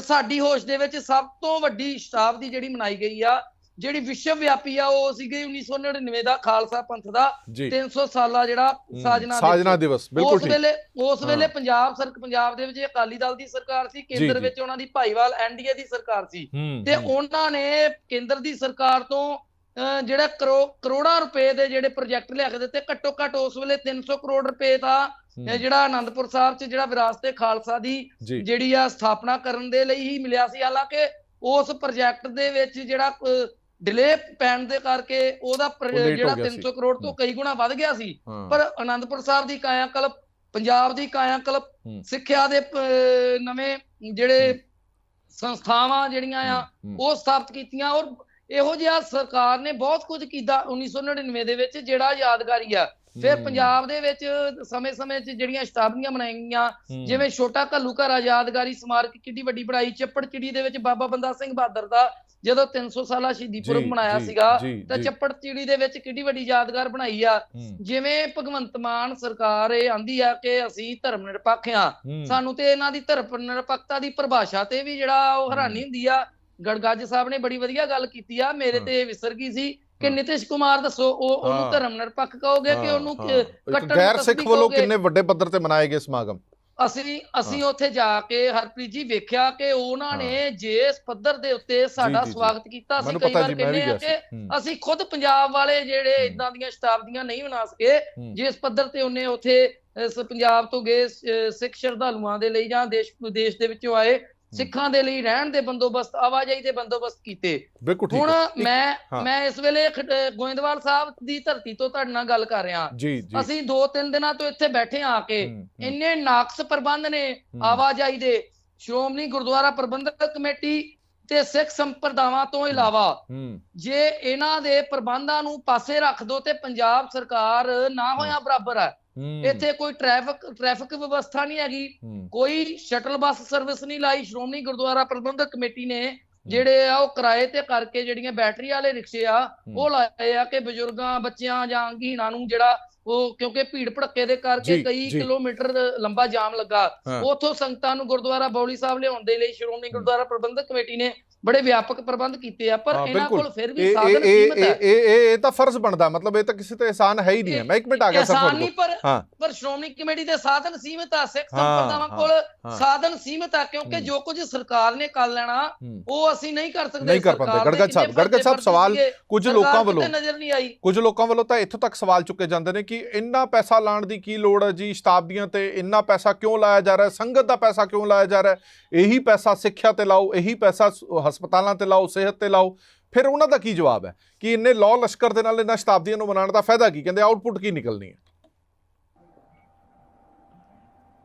ਸਾਡੀ ਹੋਸ਼ ਦੇ ਵਿੱਚ ਸਭ ਤੋਂ ਵੱਡੀ ਸ਼ਤਾਬਦੀ ਜਿਹੜੀ ਮਨਾਈ ਗਈ ਆ ਜਿਹੜੀ ਵਿਸ਼ਵ ਵਿਆਪੀ ਆ ਉਹ ਸੀਗੀ 1999 ਦਾ ਖਾਲਸਾ ਪੰਥ ਦਾ ਜੀ। 300 ਸਾਲਾ ਜਿਹੜਾ ਸਾਜਨਾ ਸਾਜਨਾ ਦਿਵਸ। ਬਿਲਕੁਲ ਉਸ ਵੇਲੇ ਉਸ ਵੇਲੇ। ਪੰਜਾਬ ਸਰਕ ਪੰਜਾਬ ਦੇ ਵਿੱਚ ਅਕਾਲੀ ਦਲ ਦੀ ਸਰਕਾਰ ਸੀ ਕੇਂਦਰ। ਵਿੱਚ ਉਹਨਾਂ ਦੀ ਭਾਈਵਾਲ ਐਨਡੀਏ ਦੀ ਸਰਕਾਰ ਸੀ। ਤੇ ਉਹਨਾਂ ਨੇ ਕੇਂਦਰ ਦੀ ਸਰਕਾਰ ਤੋਂ ਜਿਹੜਾ ਕਰੋ- ਕਰੋੜਾਂ ਰੁਪਏ ਦੇ ਜਿਹੜੇ ਪ੍ਰੋਜੈਕਟ ਲਿਆ ਕੇ ਦਿੱਤੇ ਘੱਟੋ ਘੱਟ ਉਸ ਵੇਲੇ 300 ਕਰੋੜ ਰੁਪਏ ਦਾ ਜਿਹੜਾ ਆਨੰਦਪੁਰ ਸਾਹਿਬ 'ਚ ਜਿਹੜਾ ਵਿਰਾਸਤ ਖਾਲਸਾ ਦੀ ਜਿਹੜੀ ਆ ਸਥਾਪਨਾ ਕਰਨ ਦੇ ਲਈ ਹੀ ਮਿਲਿਆ ਸੀ। ਹਾਲਾਂਕਿ ਉਸ ਪ੍ਰੋਜੈਕਟ ਦੇ ਵਿੱਚ ਜਿਹੜਾ ਡਿਲੇ ਪੈਣ ਦੇ ਕਰਕੇ ਉਹਦਾ ਜਿਹੜਾ ਗਿਆ ਸੀ। 300 ਕਰੋੜ ਤੋਂ। ਕਈ ਗੁਣਾ ਵੱਧ ਗਿਆ ਸੀ। ਪਰ ਆਨੰਦਪੁਰ ਸਾਹਿਬ ਦੀ ਕਾਇਆਕਲਪ ਪੰਜਾਬ ਦੀ ਕਾਇਆਕਲਪ। ਸਿੱਖਿਆ ਦੇ ਨਵੇਂ ਜਿਹੜੇ ਸੰਸਥਾਵਾਂ ਜਿਹੜੀਆਂ ਆ ਉਹ ਸਥਾਪਿਤ ਕੀਤੀਆਂ ਔਰ ਇਹੋ ਜਿਹਾ ਸਰਕਾਰ ਨੇ ਬਹੁਤ ਕੁਝ ਕੀਤਾ 1999 ਦੇ ਵਿੱਚ ਜਿਹੜਾ ਯਾਦਗਾਰੀ ਆ। ਫਿਰ ਪੰਜਾਬ ਦੇ ਵਿੱਚ ਸਮੇਂ-ਸਮੇਂ 'ਚ ਜਿਹੜੀਆਂ ਸ਼ਤਾਬਦੀਆਂ ਹੂੰ, ਜਿਵੇਂ ਛੋਟਾ ਘੱਲੂ ਘਰ ਯਾਦਗਾਰੀ ਸਮਾਰਕ ਕਿੱਡੀ ਵੱਡੀ ਬਣਾਈ ਚੱਪੜ ਚਿੜੀ ਦੇ ਵਿੱਚ ਬਾਬਾ ਬੰਦਾ ਸਿੰਘ ਬਹਾਦਰ ਦਾ ਜਦੋਂ 300 ਸਾਲਾ ਸ਼ਹੀਦੀ ਪੁਰਬ ਮਨਾਇਆ ਸੀਗਾ ਤਾਂ ਚੱਪੜ ਚਿੜੀ ਦੇ ਵਿੱਚ ਕਿੱਡੀ ਵੱਡੀ ਯਾਦਗਾਰ ਬਣਾਈ ਆ ਜਿਵੇਂ ਭਗਵੰਤ ਮਾਨ ਸਰਕਾਰ ਇਹ ਆਂਦੀ ਆ ਕਿ ਅਸੀਂ ਧਰਮ ਨਿਰਪੱਖ ਆ ਸਾਨੂੰ ਤੇ ਇਹਨਾਂ ਦੀ ਧਰਮ ਨਿਰਪੱਖਤਾ ਦੀ ਪਰਿਭਾਸ਼ਾ ਤੇ ਵੀ ਜਿਹੜਾ ਉਹ ਹੈਰਾਨੀ ਹੁੰਦੀ ਆ ਗੜਗੱਜ ਸਾਹਿਬ ਨੇ ਬੜੀ ਵਧੀਆ ਗੱਲ ਕੀਤੀ ਆ ਮੇਰੇ। ਤੇ ਵਿਸਰ ਗਈ ਸੀ ਕਿ। ਨਿਤਿਸ਼ ਕੁਮਾਰ ਦੱਸੋ ਉਹ ਉਹਨੂੰ। ਧਰਮ ਨਿਰਪੱਖ ਕਹੋਗੇ ਕਿ ਉਹਨੂੰ ਕੱਟੜ ਗੈਰ ਸਿੱਖ ਵੱਲੋਂ? ਕਿੰਨੇ ਵੱਡੇ ਪੱਧਰ ਤੇ ਮਨਾਏ ਗਏ ਸਮਾਗਮ ਅਸੀਂ ਅਸੀਂ ਉੱਥੇ ਜਾ ਕੇ ਹਰਪ੍ਰੀਤ ਜੀ ਵੇਖਿਆ ਕਿ ਉਹਨਾਂ। ਨੇ ਜਿਸ ਪੱਧਰ ਦੇ ਉੱਤੇ ਸਾਡਾ। ਸਵਾਗਤ ਕੀਤਾ ਸੀ ਕਈ ਵਾਰ ਕਹਿੰਦੇ ਆ ਕਿ ਅਸੀਂ ਖੁਦ ਪੰਜਾਬ ਵਾਲੇ ਜਿਹੜੇ। ਇਦਾਂ ਦੀਆਂ ਸ਼ਤਾਬਦੀਆਂ ਨਹੀਂ ਮਨਾ ਸਕੇ ਜਿਸ ਪੱਧਰ ਤੇ ਉਹਨੇ ਉੱਥੇ ਪੰਜਾਬ ਤੋਂ ਗਏ ਸਿੱਖ ਸ਼ਰਧਾਲੂਆਂ ਦੇ ਲਈ ਜਾਂ ਦੇਸ਼ ਵਿਦੇਸ਼ ਦੇ ਵਿੱਚੋਂ ਆਏ ਸਿੱਖਾਂ ਦੇ ਲਈ ਰਹਿਣ ਦੇ ਬੰਦੋਬਸਤ ਆਵਾਜਾਈ ਦੇ ਬੰਦੋਬਸਤ ਕੀਤੇ। ਹੁਣ ਮੈਂ। ਮੈਂ ਇਸ ਵੇਲੇ ਗੋਇੰਦਵਾਲ ਸਾਹਿਬ ਦੀ ਧਰਤੀ ਤੋਂ ਤੁਹਾਡੇ ਨਾਲ ਗੱਲ ਕਰ ਰਿਹਾ। ਅਸੀਂ ਦੋ ਤਿੰਨ ਦਿਨਾਂ ਤੋਂ ਇੱਥੇ ਬੈਠੇ ਆ ਕੇ। ਇੰਨੇ ਨਾਕਸ ਪ੍ਰਬੰਧ ਨੇ ਆਵਾਜਾਈ ਦੇ। ਸ਼੍ਰੋਮਣੀ ਗੁਰਦੁਆਰਾ ਪ੍ਰਬੰਧਕ ਕਮੇਟੀ ਤੇ ਸਿੱਖ ਸੰਪਰਦਾਵਾਂ ਤੋਂ ਇਲਾਵਾ ਜੇ ਇਹਨਾਂ ਦੇ ਪ੍ਰਬੰਧਾਂ ਨੂੰ ਪਾਸੇ ਰੱਖ ਦੋ ਤੇ ਪੰਜਾਬ ਸਰਕਾਰ ਨਾ ਹੋਇਆ ਬਰਾਬਰ ਹੂੰ, ਇੱਥੇ ਕੋਈ ਟ੍ਰੈਫਿਕ ਟ੍ਰੈਫਿਕ ਵਿਵਸਥਾ ਨਹੀਂ ਹੈਗੀ। ਕੋਈ ਸ਼ਟਲ ਬੱਸ ਸਰਵਿਸ ਨਹੀਂ ਲਾਈ। ਸ਼੍ਰੋਮਣੀ ਗੁਰਦੁਆਰਾ ਪ੍ਰਬੰਧਕ ਕਮੇਟੀ ਨੇ ਜਿਹੜੇ ਆ ਉਹ ਕਿਰਾਏ ਤੇ ਕਰਕੇ ਜਿਹੜੀਆਂ ਬੈਟਰੀ ਵਾਲੇ ਰਿਕਸ਼ੇ ਆ ਉਹ ਲਾਏ ਆ ਕਿ ਬਜ਼ੁਰਗਾਂ ਬੱਚਿਆਂ ਜਾਂ ਅੰਗਹੀਣਾਂ ਨੂੰ ਜਿਹੜਾ ਉਹ ਕਿਉਂਕਿ ਭੀੜ ਭੜੱਕੇ ਦੇ ਕਰਕੇ ਕਈ। ਕਿਲੋਮੀਟਰ ਲੰਬਾ ਜਾਮ ਲੱਗਾ। ਉਥੋਂ ਸੰਗਤਾਂ ਨੂੰ ਗੁਰਦੁਆਰਾ ਬੌਲੀ ਸਾਹਿਬ ਲਿਆਉਣ ਦੇ ਲਈ ਸ਼੍ਰੋਮਣੀ ਗੁਰਦੁਆਰਾ ਪ੍ਰਬੰਧਕ ਕਮੇਟੀ ਨੇ ਬੜੇ ਵਿਆਪਕ ਪ੍ਰਬੰਧ ਕੀਤੇ ਆ ਪਰ ਇਹਨਾਂ। ਕੋਲ ਫਿਰ ਵੀ ਸਾਧਨ ਸੀਮਤ ਹੈ ਇਹ ਇਹ ਇਹ ਤਾਂ ਫਰਜ਼ ਬਣਦਾ ਮਤਲਬ ਇਹ ਤਾਂ ਕਿਸੇ ਤੇ ਇਹਸਾਨ ਹੈ ਹੀ ਨਹੀਂ ਹੈ ਮੈਂ ਇੱਕ ਮਿੰਟ ਆ ਗਿਆ ਸਰ ਤੁਹਾਡੇ ਨਹੀਂ ਪਰ। ਪਰ ਸ਼੍ਰੋਮਣੀ ਕਮੇਟੀ ਦੇ ਸਾਧਨ ਸੀਮਿਤ ਆ ਸਿੱਖ ਸੰਪਰਦਾਵਾਂ ਕੋਲ। ਸਾਧਨ ਸੀਮਿਤ ਆ ਕਿਉਂਕਿ। ਜੋ ਕੁਝ ਸਰਕਾਰ ਨੇ ਕਰ ਲੈਣਾ। ਉਹ ਅਸੀਂ ਨਹੀਂ ਕਰ ਸਕਦੇ ਨਹੀਂ ਕਰ ਪਾਉਂਦੇ। ਗੜਗੜ ਸਾਹਿਬ- ਗੜਗੜ ਸਾਹਿਬ ਸਵਾਲ ਕੁਝ ਲੋਕਾਂ ਵੱਲੋਂ ਕਿਤੇ ਨਜ਼ਰ ਨਹੀਂ ਆਈ ਕੁਝ ਲੋਕਾਂ ਵੱਲੋਂ ਤਾਂ ਇੱਥੋਂ ਤੱਕ ਸਵਾਲ ਚੁੱਕੇ ਜਾਂਦੇ ਨੇ ਕਿ ਇੰਨਾ ਪੈਸਾ ਲਾਉਣ ਦੀ ਕੀ ਲੋੜ ਹੈ ਜੀ ਸ਼ਤਾਬਦੀਆਂ ਤੇ ਇੰਨਾ ਪੈਸਾ ਕਿਉਂ ਲਾਇਆ ਜਾ ਰਿਹਾ ਸੰਗਤ ਦਾ ਪੈਸਾ ਕਿਉਂ ਲਾਇਆ ਜਾ ਰਿਹਾ ਇਹੀ ਪੈਸਾ ਸਿੱਖਿਆ ਤੇ ਲਾਓ ਇਹੀ ਪੈਸਾ ਹਸਪਤਾਲਾਂ ਤੇ ਲਾਓ ਸਿਹਤ ਤੇ ਲਾਓ ਫਿਰ ਉਹਨਾਂ ਦਾ ਕੀ ਜਵਾਬ ਹੈ? ਕਿ ਇੰਨੇ ਲਾਅ ਲਸ਼ਕਰ ਦੇ ਨਾਲ ਇਹਨਾਂ ਸ਼ਤਾਬਦੀਆਂ ਨੂੰ ਮਨਾਉਣ ਦਾ ਫਾਇਦਾ ਕੀ? ਕਹਿੰਦੇ ਆਊਟਪੁੱਟ ਕੀ ਨਿਕਲਣੀ ਹੈ?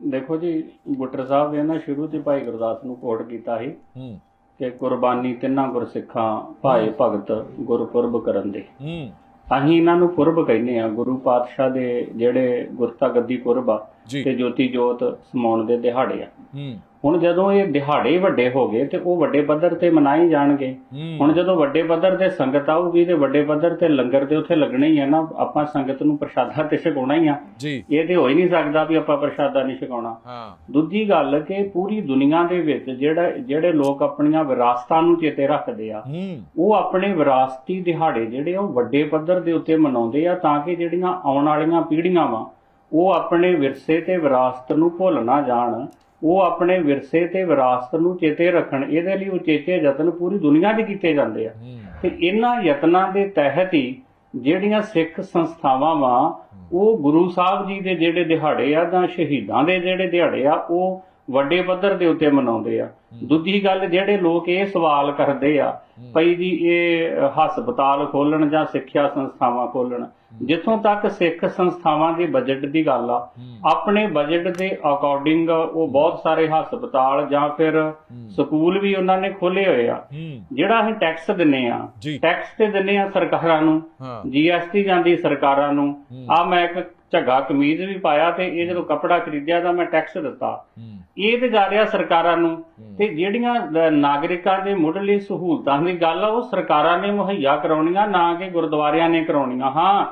ਦੇਖੋ ਜੀ ਬੁੱਟਰ ਸਾਹਿਬ ਨੇ ਨਾ ਸ਼ੁਰੂ ਤੇ ਭਾਈ ਗੁਰਦਾਸ ਨੂੰ ਕੋਟ ਕੀਤਾ ਸੀ ਹੂੰ। ਕਿ ਕੁਰਬਾਨੀ ਤਿੰਨਾਂ ਗੁਰਸਿੱਖਾਂ ਭਾਏ ਭਗਤ ਗੁਰਪੁਰਬ ਕਰਨ ਦੇ। ਹੂੰ। ਅਸੀਂ ਇਹਨਾਂ ਨੂੰ ਪੁਰਬ ਕਹਿੰਦੇ ਆ ਗੁਰੂ ਪਾਤਸ਼ਾਹ ਦੇ ਜਿਹੜੇ ਗੁਰਤਾ ਗੱਦੀ ਪੁਰਬ ਆ ਤੇ ਜੋਤੀ ਜੋਤ ਸਮਾਉਣ ਦੇ ਦਿਹਾੜੇ ਆ। ਹੁਣ ਜਦੋਂ ਇਹ ਦਿਹਾੜੇ ਵੱਡੇ ਹੋ ਗਏ ਤੇ ਉਹ ਵੱਡੇ ਪੱਧਰ ਤੇ ਮਨਾਏ ਜਾਣਗੇ ਹੁਣ ਜਦੋਂ ਵੱਡੇ ਪੱਧਰ ਤੇ ਸੰਗਤ ਆਊਗੀ ਤੇ ਵੱਡੇ ਪੱਧਰ ਤੇ ਲੰਗਰ ਤੇ ਉੱਥੇ ਲੱਗਣੇ ਹੀ ਆ ਨਾ ਆਪਾਂ ਸੰਗਤ ਨੂੰ ਪ੍ਰਸ਼ਾਦਾ ਤੇ ਛਕਾਉਣਾ ਹੀ ਆ। ਇਹ ਤੇ ਹੋ ਹੀ ਨਹੀਂ ਸਕਦਾ ਵੀ ਆਪਾਂ ਪ੍ਰਸ਼ਾਦਾ ਨਹੀਂ ਛਕਾਉਣਾ। ਹਾਂ। ਦੂਜੀ ਗੱਲ ਕਿ ਪੂਰੀ ਦੁਨੀਆ ਦੇ ਵਿੱਚ ਜਿਹੜਾ ਜਿਹੜੇ ਲੋਕ ਆਪਣੀਆਂ ਵਿਰਾਸਤਾਂ ਨੂੰ ਚੇਤੇ ਰੱਖਦੇ ਆ ਉਹ ਆਪਣੇ ਵਿਰਾਸਤੀ ਦਿਹਾੜੇ ਜਿਹੜੇ ਉਹ ਵੱਡੇ ਪੱਧਰ ਦੇ ਉੱਤੇ ਮਨਾਉਂਦੇ ਆ ਤਾਂ ਕਿ ਜਿਹੜੀਆਂ ਆਉਣ ਵਾਲੀਆਂ ਪੀੜ੍ਹੀਆਂ ਵਾ ਉਹ ਆਪਣੇ ਵਿਰਸੇ ਤੇ ਵਿਰਾਸਤ ਨੂੰ ਭੁੱਲ ਨਾ ਜਾਣ। ਉਹ ਆਪਣੇ ਵਿਰਸੇ ਤੇ ਵਿਰਾਸਤ ਨੂੰ ਚੇਤੇ ਰੱਖਣ ਇਹਦੇ ਲਈ ਉਚੇਚੇ ਯਤਨ ਪੂਰੀ ਦੁਨੀਆ 'ਚ ਕੀਤੇ ਜਾਂਦੇ ਆ। ਤੇ ਇਹਨਾਂ ਯਤਨਾਂ ਦੇ ਤਹਿਤ ਹੀ ਜਿਹੜੀਆਂ ਸਿੱਖ ਸੰਸਥਾਵਾਂ ਵਾ ਉਹ ਗੁਰੂ ਸਾਹਿਬ ਜੀ ਦੇ ਜਿਹੜੇ ਦਿਹਾੜੇ ਆ ਜਾਂ ਸ਼ਹੀਦਾਂ ਦੇ ਜਿਹੜੇ ਦਿਹਾੜੇ ਆ ਉਹ ਵੱਡੇ ਪੱਧਰ ਦੇ ਉੱਤੇ ਮਨਾਉਂਦੇ ਆ। ਦੂਜੀ ਗੱਲ ਜਿਹੜੇ ਲੋਕ ਇਹ ਸਵਾਲ ਕਰਦੇ ਆ ਭਈ ਜੀ ਇਹ ਹਸਪਤਾਲ ਖੋਲਣ ਜਾਂ ਸਿੱਖਿਆ ਸੰਸਥਾਵਾਂ ਖੋਲਣ ਜਿੱਥੋਂ ਤੱਕ ਸਿੱਖ ਸੰਸਥਾਵਾਂ ਦੇ ਬਜਟ ਦੀ ਗੱਲ ਆ ਆਪਣੇ ਬਜਟ ਦੇ ਅਕੋਰਡਿੰਗ ਉਹ ਬਹੁਤ ਸਾਰੇ ਹਸਪਤਾਲ ਜਾਂ ਫਿਰ ਸਕੂਲ ਵੀ ਉਹਨਾਂ ਨੇ ਖੋਲੇ ਹੋਏ ਆ। ਜਿਹੜਾ ਅਸੀਂ ਟੈਕਸ ਦਿੰਨੇ ਆ ਟੈਕਸ ਤੇ ਦਿੰਨੇ ਆ ਸਰਕਾਰਾਂ ਨੂੰ ਜੀਐਸਟੀ ਜਾਂਦੀ ਸਰਕਾਰਾਂ ਨੂੰ। ਆ ਮੈਂ ਇੱਕ ਝੱਗਾ ਕਮੀਜ਼ ਵੀ ਪਾਇਆ ਤੇ ਇਹ ਜਦੋਂ ਕੱਪੜਾ ਖਰੀਦਿਆ ਤਾਂ ਮੈਂ ਟੈਕਸ ਦਿੱਤਾ। ਇਹ ਤੇ ਜਾ ਰਿਹਾ ਸਰਕਾਰਾਂ ਨੂੰ। ਤੇ ਜਿਹੜੀਆਂ ਨਾਗਰਿਕਾਂ ਦੇ ਮੁੱਢਲੀ ਸਹੂਲਤਾਂ ਦੀ ਗੱਲ ਆ ਉਹ ਸਰਕਾਰਾਂ ਨੇ ਮੁਹੱਈਆ ਕਰਾਉਣੀਆਂ ਨਾ ਕਿ ਗੁਰਦੁਆਰਿਆਂ ਨੇ ਕਰਾਉਣੀਆਂ। ਹਾਂ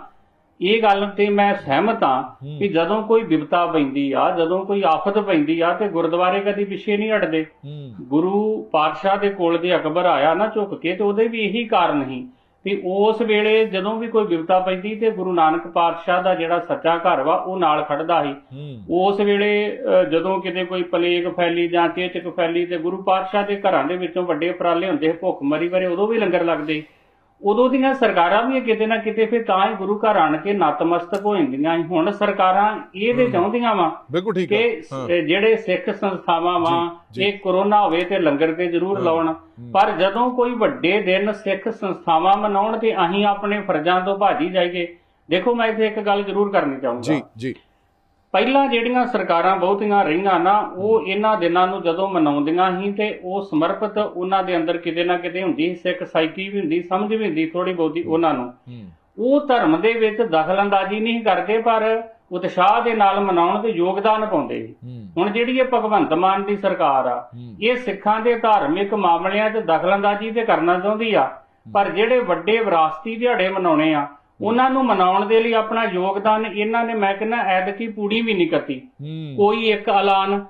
ਇਹ ਗੱਲ ਤੇ ਮੈਂ ਸਹਿਮਤ ਹਾਂ। ਕਿ ਜਦੋਂ ਕੋਈ ਵਿਪਤਾ ਪੈਂਦੀ ਆ ਜਦੋਂ ਕੋਈ ਆਫਤ ਪੈਂਦੀ ਆ ਤੇ ਗੁਰਦੁਆਰੇ ਕਦੀ ਪਿੱਛੇ ਨਹੀਂ ਹਟਦੇ। ਗੁਰੂ ਪਾਤਸ਼ਾਹ ਦੇ ਕੋਲ ਦੇ ਅਕਬਰ ਆਇਆ ਨਾ ਝੁੱਕ ਕੇ ਤੇ ਉਹਦੇ ਵੀ ਇਹੀ ਕਾਰਨ ਸੀ ਤੇ ਉਸ ਵੇਲੇ ਜਦੋਂ ਵੀ ਕੋਈ ਵਿਪਤਾ ਪੈਂਦੀ ਤੇ ਗੁਰੂ ਨਾਨਕ ਪਾਤਸ਼ਾਹ ਦਾ ਜਿਹੜਾ ਸੱਚਾ ਘਰ ਵਾ ਉਹ ਨਾਲ ਖੜਦਾ ਸੀ। ਉਸ ਵੇਲੇ ਜਦੋਂ ਕਿਤੇ ਕੋਈ ਪਲੇਗ ਫੈਲੀ ਜਾਂ ਚੇਚਕ ਫੈਲੀ ਤੇ ਗੁਰੂ ਪਾਤਸ਼ਾਹ ਦੇ ਘਰਾਂ ਦੇ ਵਿੱਚੋਂ ਵੱਡੇ ਉਪਰਾਲੇ ਹੁੰਦੇ ਭੁੱਖ ਮਰੀ ਵਰੇ ਉਦੋਂ ਵੀ ਲੰਗਰ ਲੱਗਦੇ ਉਦੋਂ ਦੀਆਂ ਸਰਕਾਰਾਂ ਵੀ ਕਿਤੇ ਨਾ ਕਿਤੇ ਫਿਰ ਤਾਂ ਹੀ ਗੁਰੂ ਘਰ ਆਣ ਕੇ ਨਤਮਸਤਕ ਹੋ ਜਾਂਦੀਆਂ। ਹੁਣ ਸਰਕਾਰਾਂ ਇਹ ਤੇ। ਚਾਹੁੰਦੀਆਂ ਵਾ ਬਿਲਕੁਲ ਠੀਕ ਹੈ ਜਿਹੜੇ ਸਿੱਖ ਸੰਸਥਾਵਾਂ ਵਾ। ਇਹ ਕਰੋਨਾ ਹੋਵੇ ਤੇ ਲੰਗਰ ਤੇ ਜ਼ਰੂਰ। ਲਾਉਣ। ਪਰ ਜਦੋਂ ਕੋਈ ਵੱਡੇ ਦਿਨ ਸਿੱਖ ਸੰਸਥਾਵਾਂ ਮਨਾਉਣ ਤੇ ਅਸੀਂ ਆਪਣੇ ਫਰਜ਼ਾਂ ਤੋਂ ਭਾਜੀ ਜਾਈਏ ਦੇਖੋ ਮੈਂ ਇੱਥੇ ਇੱਕ ਗੱਲ ਜ਼ਰੂਰ ਕਰਨੀ ਚਾਹੂੰਗਾ ਜੀ ਜੀ ਪਹਿਲਾਂ ਜਿਹੜੀਆਂ ਸਰਕਾਰਾਂ ਬਹੁਤੀਆਂ ਰਹੀਆਂ ਨਾ ਉਹ ਇਹਨਾਂ ਦਿਨਾਂ ਨੂੰ ਜਦੋਂ ਮਨਾਉਂਦੀਆਂ ਸੀ ਤੇ ਉਹ ਸਮਰਪਿਤ ਉਹਨਾਂ ਦੇ ਅੰਦਰ ਕਿਤੇ ਨਾ ਕਿਤੇ ਹੁੰਦੀ ਸਿੱਖ ਸਾਈਕੀ ਵੀ ਹੁੰਦੀ ਸਮਝ ਵੀ ਹੁੰਦੀ ਥੋੜੀ ਬਹੁਤੀ ਉਹਨਾਂ ਨੂੰ। ਉਹ ਧਰਮ ਦੇ ਵਿੱਚ ਦਖਲਅੰਦਾਜ਼ੀ ਨਹੀਂ ਕਰਦੇ ਪਰ ਉਤਸ਼ਾਹ ਦੇ ਨਾਲ ਮਨਾਉਣ ਤੇ ਯੋਗਦਾਨ ਪਾਉਂਦੇ ਹੁਣ ਜਿਹੜੀ ਇਹ ਭਗਵੰਤ ਮਾਨ ਦੀ ਸਰਕਾਰ ਆ ਇਹ ਸਿੱਖਾਂ ਦੇ ਧਾਰਮਿਕ ਮਾਮਲਿਆਂ 'ਚ ਦਖਲਅੰਦਾਜ਼ੀ ਤੇ ਕਰਨਾ ਚਾਹੁੰਦੀ ਆ ਪਰ ਜਿਹੜੇ ਵੱਡੇ ਵਿਰਾਸਤੀ ਦਿਹਾੜੇ ਮਨਾਉਣੇ ਆ ਉਹਨਾਂ ਨੂੰ ਮਨਾਉਣ ਦੇ ਲਈ ਆਪਣਾ ਯੋਗਦਾਨ ਇਹਨਾਂ ਨੇ ਮੈਂ ਕਹਿੰਦਾ ਐਤਕੀ ਪੂੜੀ ਵੀ ਨਹੀਂ ਕੱਤੀ। ਕੋਈ ਇੱਕ ਐਲਾਨ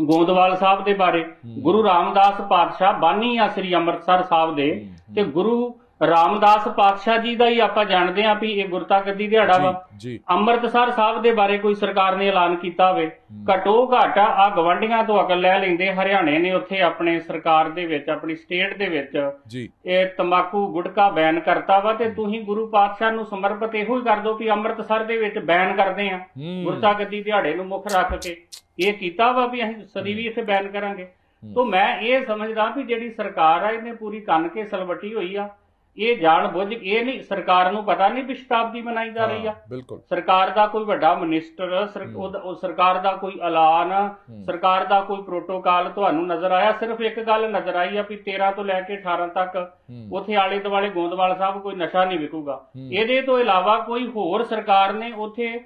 ਗੋਂਦਵਾਲ ਸਾਹਿਬ ਦੇ ਬਾਰੇ ਗੁਰੂ ਰਾਮਦਾਸ ਪਾਤਸ਼ਾਹ ਬਾਨੀ ਆ ਸ੍ਰੀ ਅੰਮ੍ਰਿਤਸਰ ਸਾਹਿਬ ਦੇ ਤੇ ਗੁਰੂ ਰਾਮਦਾਸ ਪਾਤਸ਼ਾਹ ਜੀ ਦਾ ਹੀ ਆਪਾਂ ਜਾਣਦੇ ਆਂ ਵੀ ਇਹ ਗੁਰਤਾ ਗੱਦੀ ਦਿਹਾੜਾ ਵਾ। ਅੰਮ੍ਰਿਤਸਰ ਸਾਹਿਬ ਦੇ ਬਾਰੇ ਕੋਈ ਸਰਕਾਰ ਨੇ ਐਲਾਨ ਕੀਤਾ ਹੋਵੇ। ਘਟੋ ਘਟ ਆ ਗਵੰਡੀਆਂ ਤੋਂ ਅਕਲ ਲੈ ਲੈਂਦੇ ਹਰਿਆਣੇ ਨੇ ਉੱਥੇ ਆਪਣੇ ਸਰਕਾਰ ਦੇ ਵਿੱਚ ਆਪਣੀ ਸਟੇਟ ਦੇ ਵਿੱਚ ਇਹ ਤੰਬਾਕੂ ਗੁਟਕਾ ਬੈਨ ਕਰਤਾ ਵਾ ਤੇ ਤੁਸੀਂ ਗੁਰੂ ਪਾਤਸ਼ਾਹ ਨੂੰ ਸਮਰਪਿਤ ਇਹੋ ਹੀ ਕਰ ਦਿਓ ਕਿ ਅੰਮ੍ਰਿਤਸਰ ਦੇ ਵਿੱਚ ਬੈਨ ਕਰਦੇ ਆ ਗੁਰਤਾ ਗੱਦੀ ਦਿਹਾੜੇ ਨੂੰ ਮੁੱਖ ਰੱਖ ਕੇ ਇਹ ਕੀਤਾ ਵਾ ਵੀ ਅਸੀਂ ਸਦੀ ਵੀ ਇੱਥੇ ਬੈਨ ਕਰਾਂਗੇ। ਤੋਂ ਮੈਂ ਇਹ ਸਮਝਦਾ ਵੀ ਜਿਹੜੀ ਸਰਕਾਰ ਆ ਇਹਨੇ ਪੂਰੀ ਕੰਨ ਕੇ ਸਲਵਟੀ ਹੋਈ ਆ। ਇਹ ਜਾਣ ਬੁੱਝ ਕੇ ਇਹ ਨਹੀਂ ਸਰਕਾਰ ਨੂੰ ਪਤਾ ਨਹੀਂ ਵੀ ਸ਼ਤਾਬਦੀ ਮਨਾਈ ਜਾ ਰਹੀ ਆ। ਬਿਲਕੁਲ। ਸਰਕਾਰ ਦਾ ਕੋਈ ਵੱਡਾ ਮਿਨਿਸਟਰ ਉਹ ਸਰਕਾਰ ਦਾ ਕੋਈ ਐਲਾਨ ਸਰਕਾਰ ਦਾ ਕੋਈ ਪ੍ਰੋਟੋਕਾਲ ਤੁਹਾਨੂੰ ਨਜ਼ਰ ਆਇਆ? ਸਿਰਫ ਇੱਕ ਗੱਲ ਨਜ਼ਰ ਆਈ ਆ ਵੀ 13 ਤੋਂ ਲੈ ਕੇ 18 ਤੱਕ ਉਥੇ ਆਲੇ ਦੁਆਲੇ ਗੋਂਦਵਾਲ ਸਾਹਿਬ ਕੋਈ ਨਸ਼ਾ ਨਹੀਂ ਵਿਕੂਗਾ। ਇਹਦੇ ਤੋਂ ਇਲਾਵਾ ਕੋਈ ਹੋਰ ਸਰਕਾਰ ਨੇ ਉਥੇ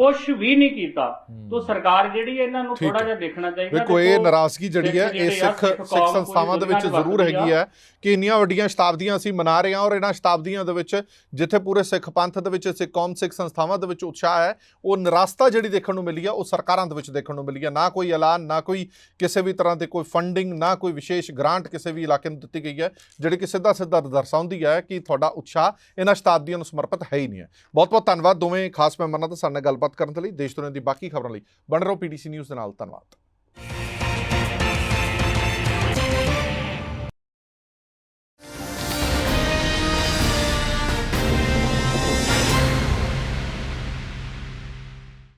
ਕੁਝ ਵੀ ਨਹੀਂ ਕੀਤਾ। ਤੋਂ ਸਰਕਾਰ ਜਿਹੜੀ ਹੈ ਇਹਨਾਂ ਨੂੰ ਥੋੜਾ। ਜਿਹਾ ਦੇਖਣਾ ਚਾਹੀਦਾ ਵੇਖੋ ਇਹ ਦੇਖੋ, ਨਾਰਾਜ਼ਗੀ ਜਿਹੜੀ ਹੈ ਇਹ ਸਿੱਖ ਸਿੱਖ ਸੰਸਥਾਵਾਂ ਦੇ ਵਿੱਚ ਜ਼ਰੂਰ ਹੈਗੀ ਹੈ ਕਿ ਇੰਨੀਆਂ ਵੱਡੀਆਂ ਸ਼ਤਾਬਦੀਆਂ ਅਸੀਂ ਮਨਾ ਰਹੇ ਹਾਂ ਔਰ ਇਹਨਾਂ ਸ਼ਤਾਬਦੀਆਂ ਦੇ ਵਿੱਚ ਜਿੱਥੇ ਪੂਰੇ ਸਿੱਖ ਪੰਥ ਦੇ ਵਿੱਚ ਸਿੱਖ ਕੌਮ ਸਿੱਖ ਸੰਸਥਾਵਾਂ ਦੇ ਵਿੱਚ ਉਤਸ਼ਾਹ ਹੈ ਉਹ ਨਿਰਾਸਤਾ ਜਿਹੜੀ ਦੇਖਣ ਨੂੰ ਮਿਲੀ ਹੈ ਉਹ ਸਰਕਾਰਾਂ ਦੇ ਵਿੱਚ ਦੇਖਣ ਨੂੰ ਮਿਲੀ ਹੈ। ਨਾ ਕੋਈ ਐਲਾਨ ਨਾ ਕੋਈ ਕਿਸੇ ਵੀ ਤਰ੍ਹਾਂ ਦੇ ਕੋਈ ਫੰਡਿੰਗ ਨਾ ਕੋਈ ਵਿਸ਼ੇਸ਼ ਗ੍ਰਾਂਟ ਕਿਸੇ ਵੀ ਇਲਾਕੇ ਨੂੰ ਦਿੱਤੀ ਗਈ ਹੈ ਜਿਹੜੀ ਕਿ ਸਿੱਧਾ ਸਿੱਧਾ ਦਰਸਾਉਂਦੀ ਹੈ ਕਿ ਤੁਹਾਡਾ ਉਤਸ਼ਾਹ ਇਹਨਾਂ ਸ਼ਤਾਬਦੀਆਂ ਨੂੰ ਸਮਰਪਿਤ ਹੈ ਹੀ ਨਹੀਂ ਹੈ। ਬਹੁਤ ਬਹੁਤ ਧੰਨਵਾਦ ਦੋਵੇਂ ਖਾਸ ਮਹਿਮਾਨਾਂ ਦਾ ਸਾਡੇ ਨਾਲ ਗੱਲਬਾਤ ਕਰਨ ਦੇ ਲਈ, ਦੇਸ਼ ਦੁਨੀਆ ਦੀ ਬਾਕੀ ਖਬਰਾਂ ਲਈ ਬਣ ਰਹੋ ਪੀਡੀਸੀ ਨਿਊਜ਼ ਦੇ ਨਾਲ। ਧੰਨਵਾਦ।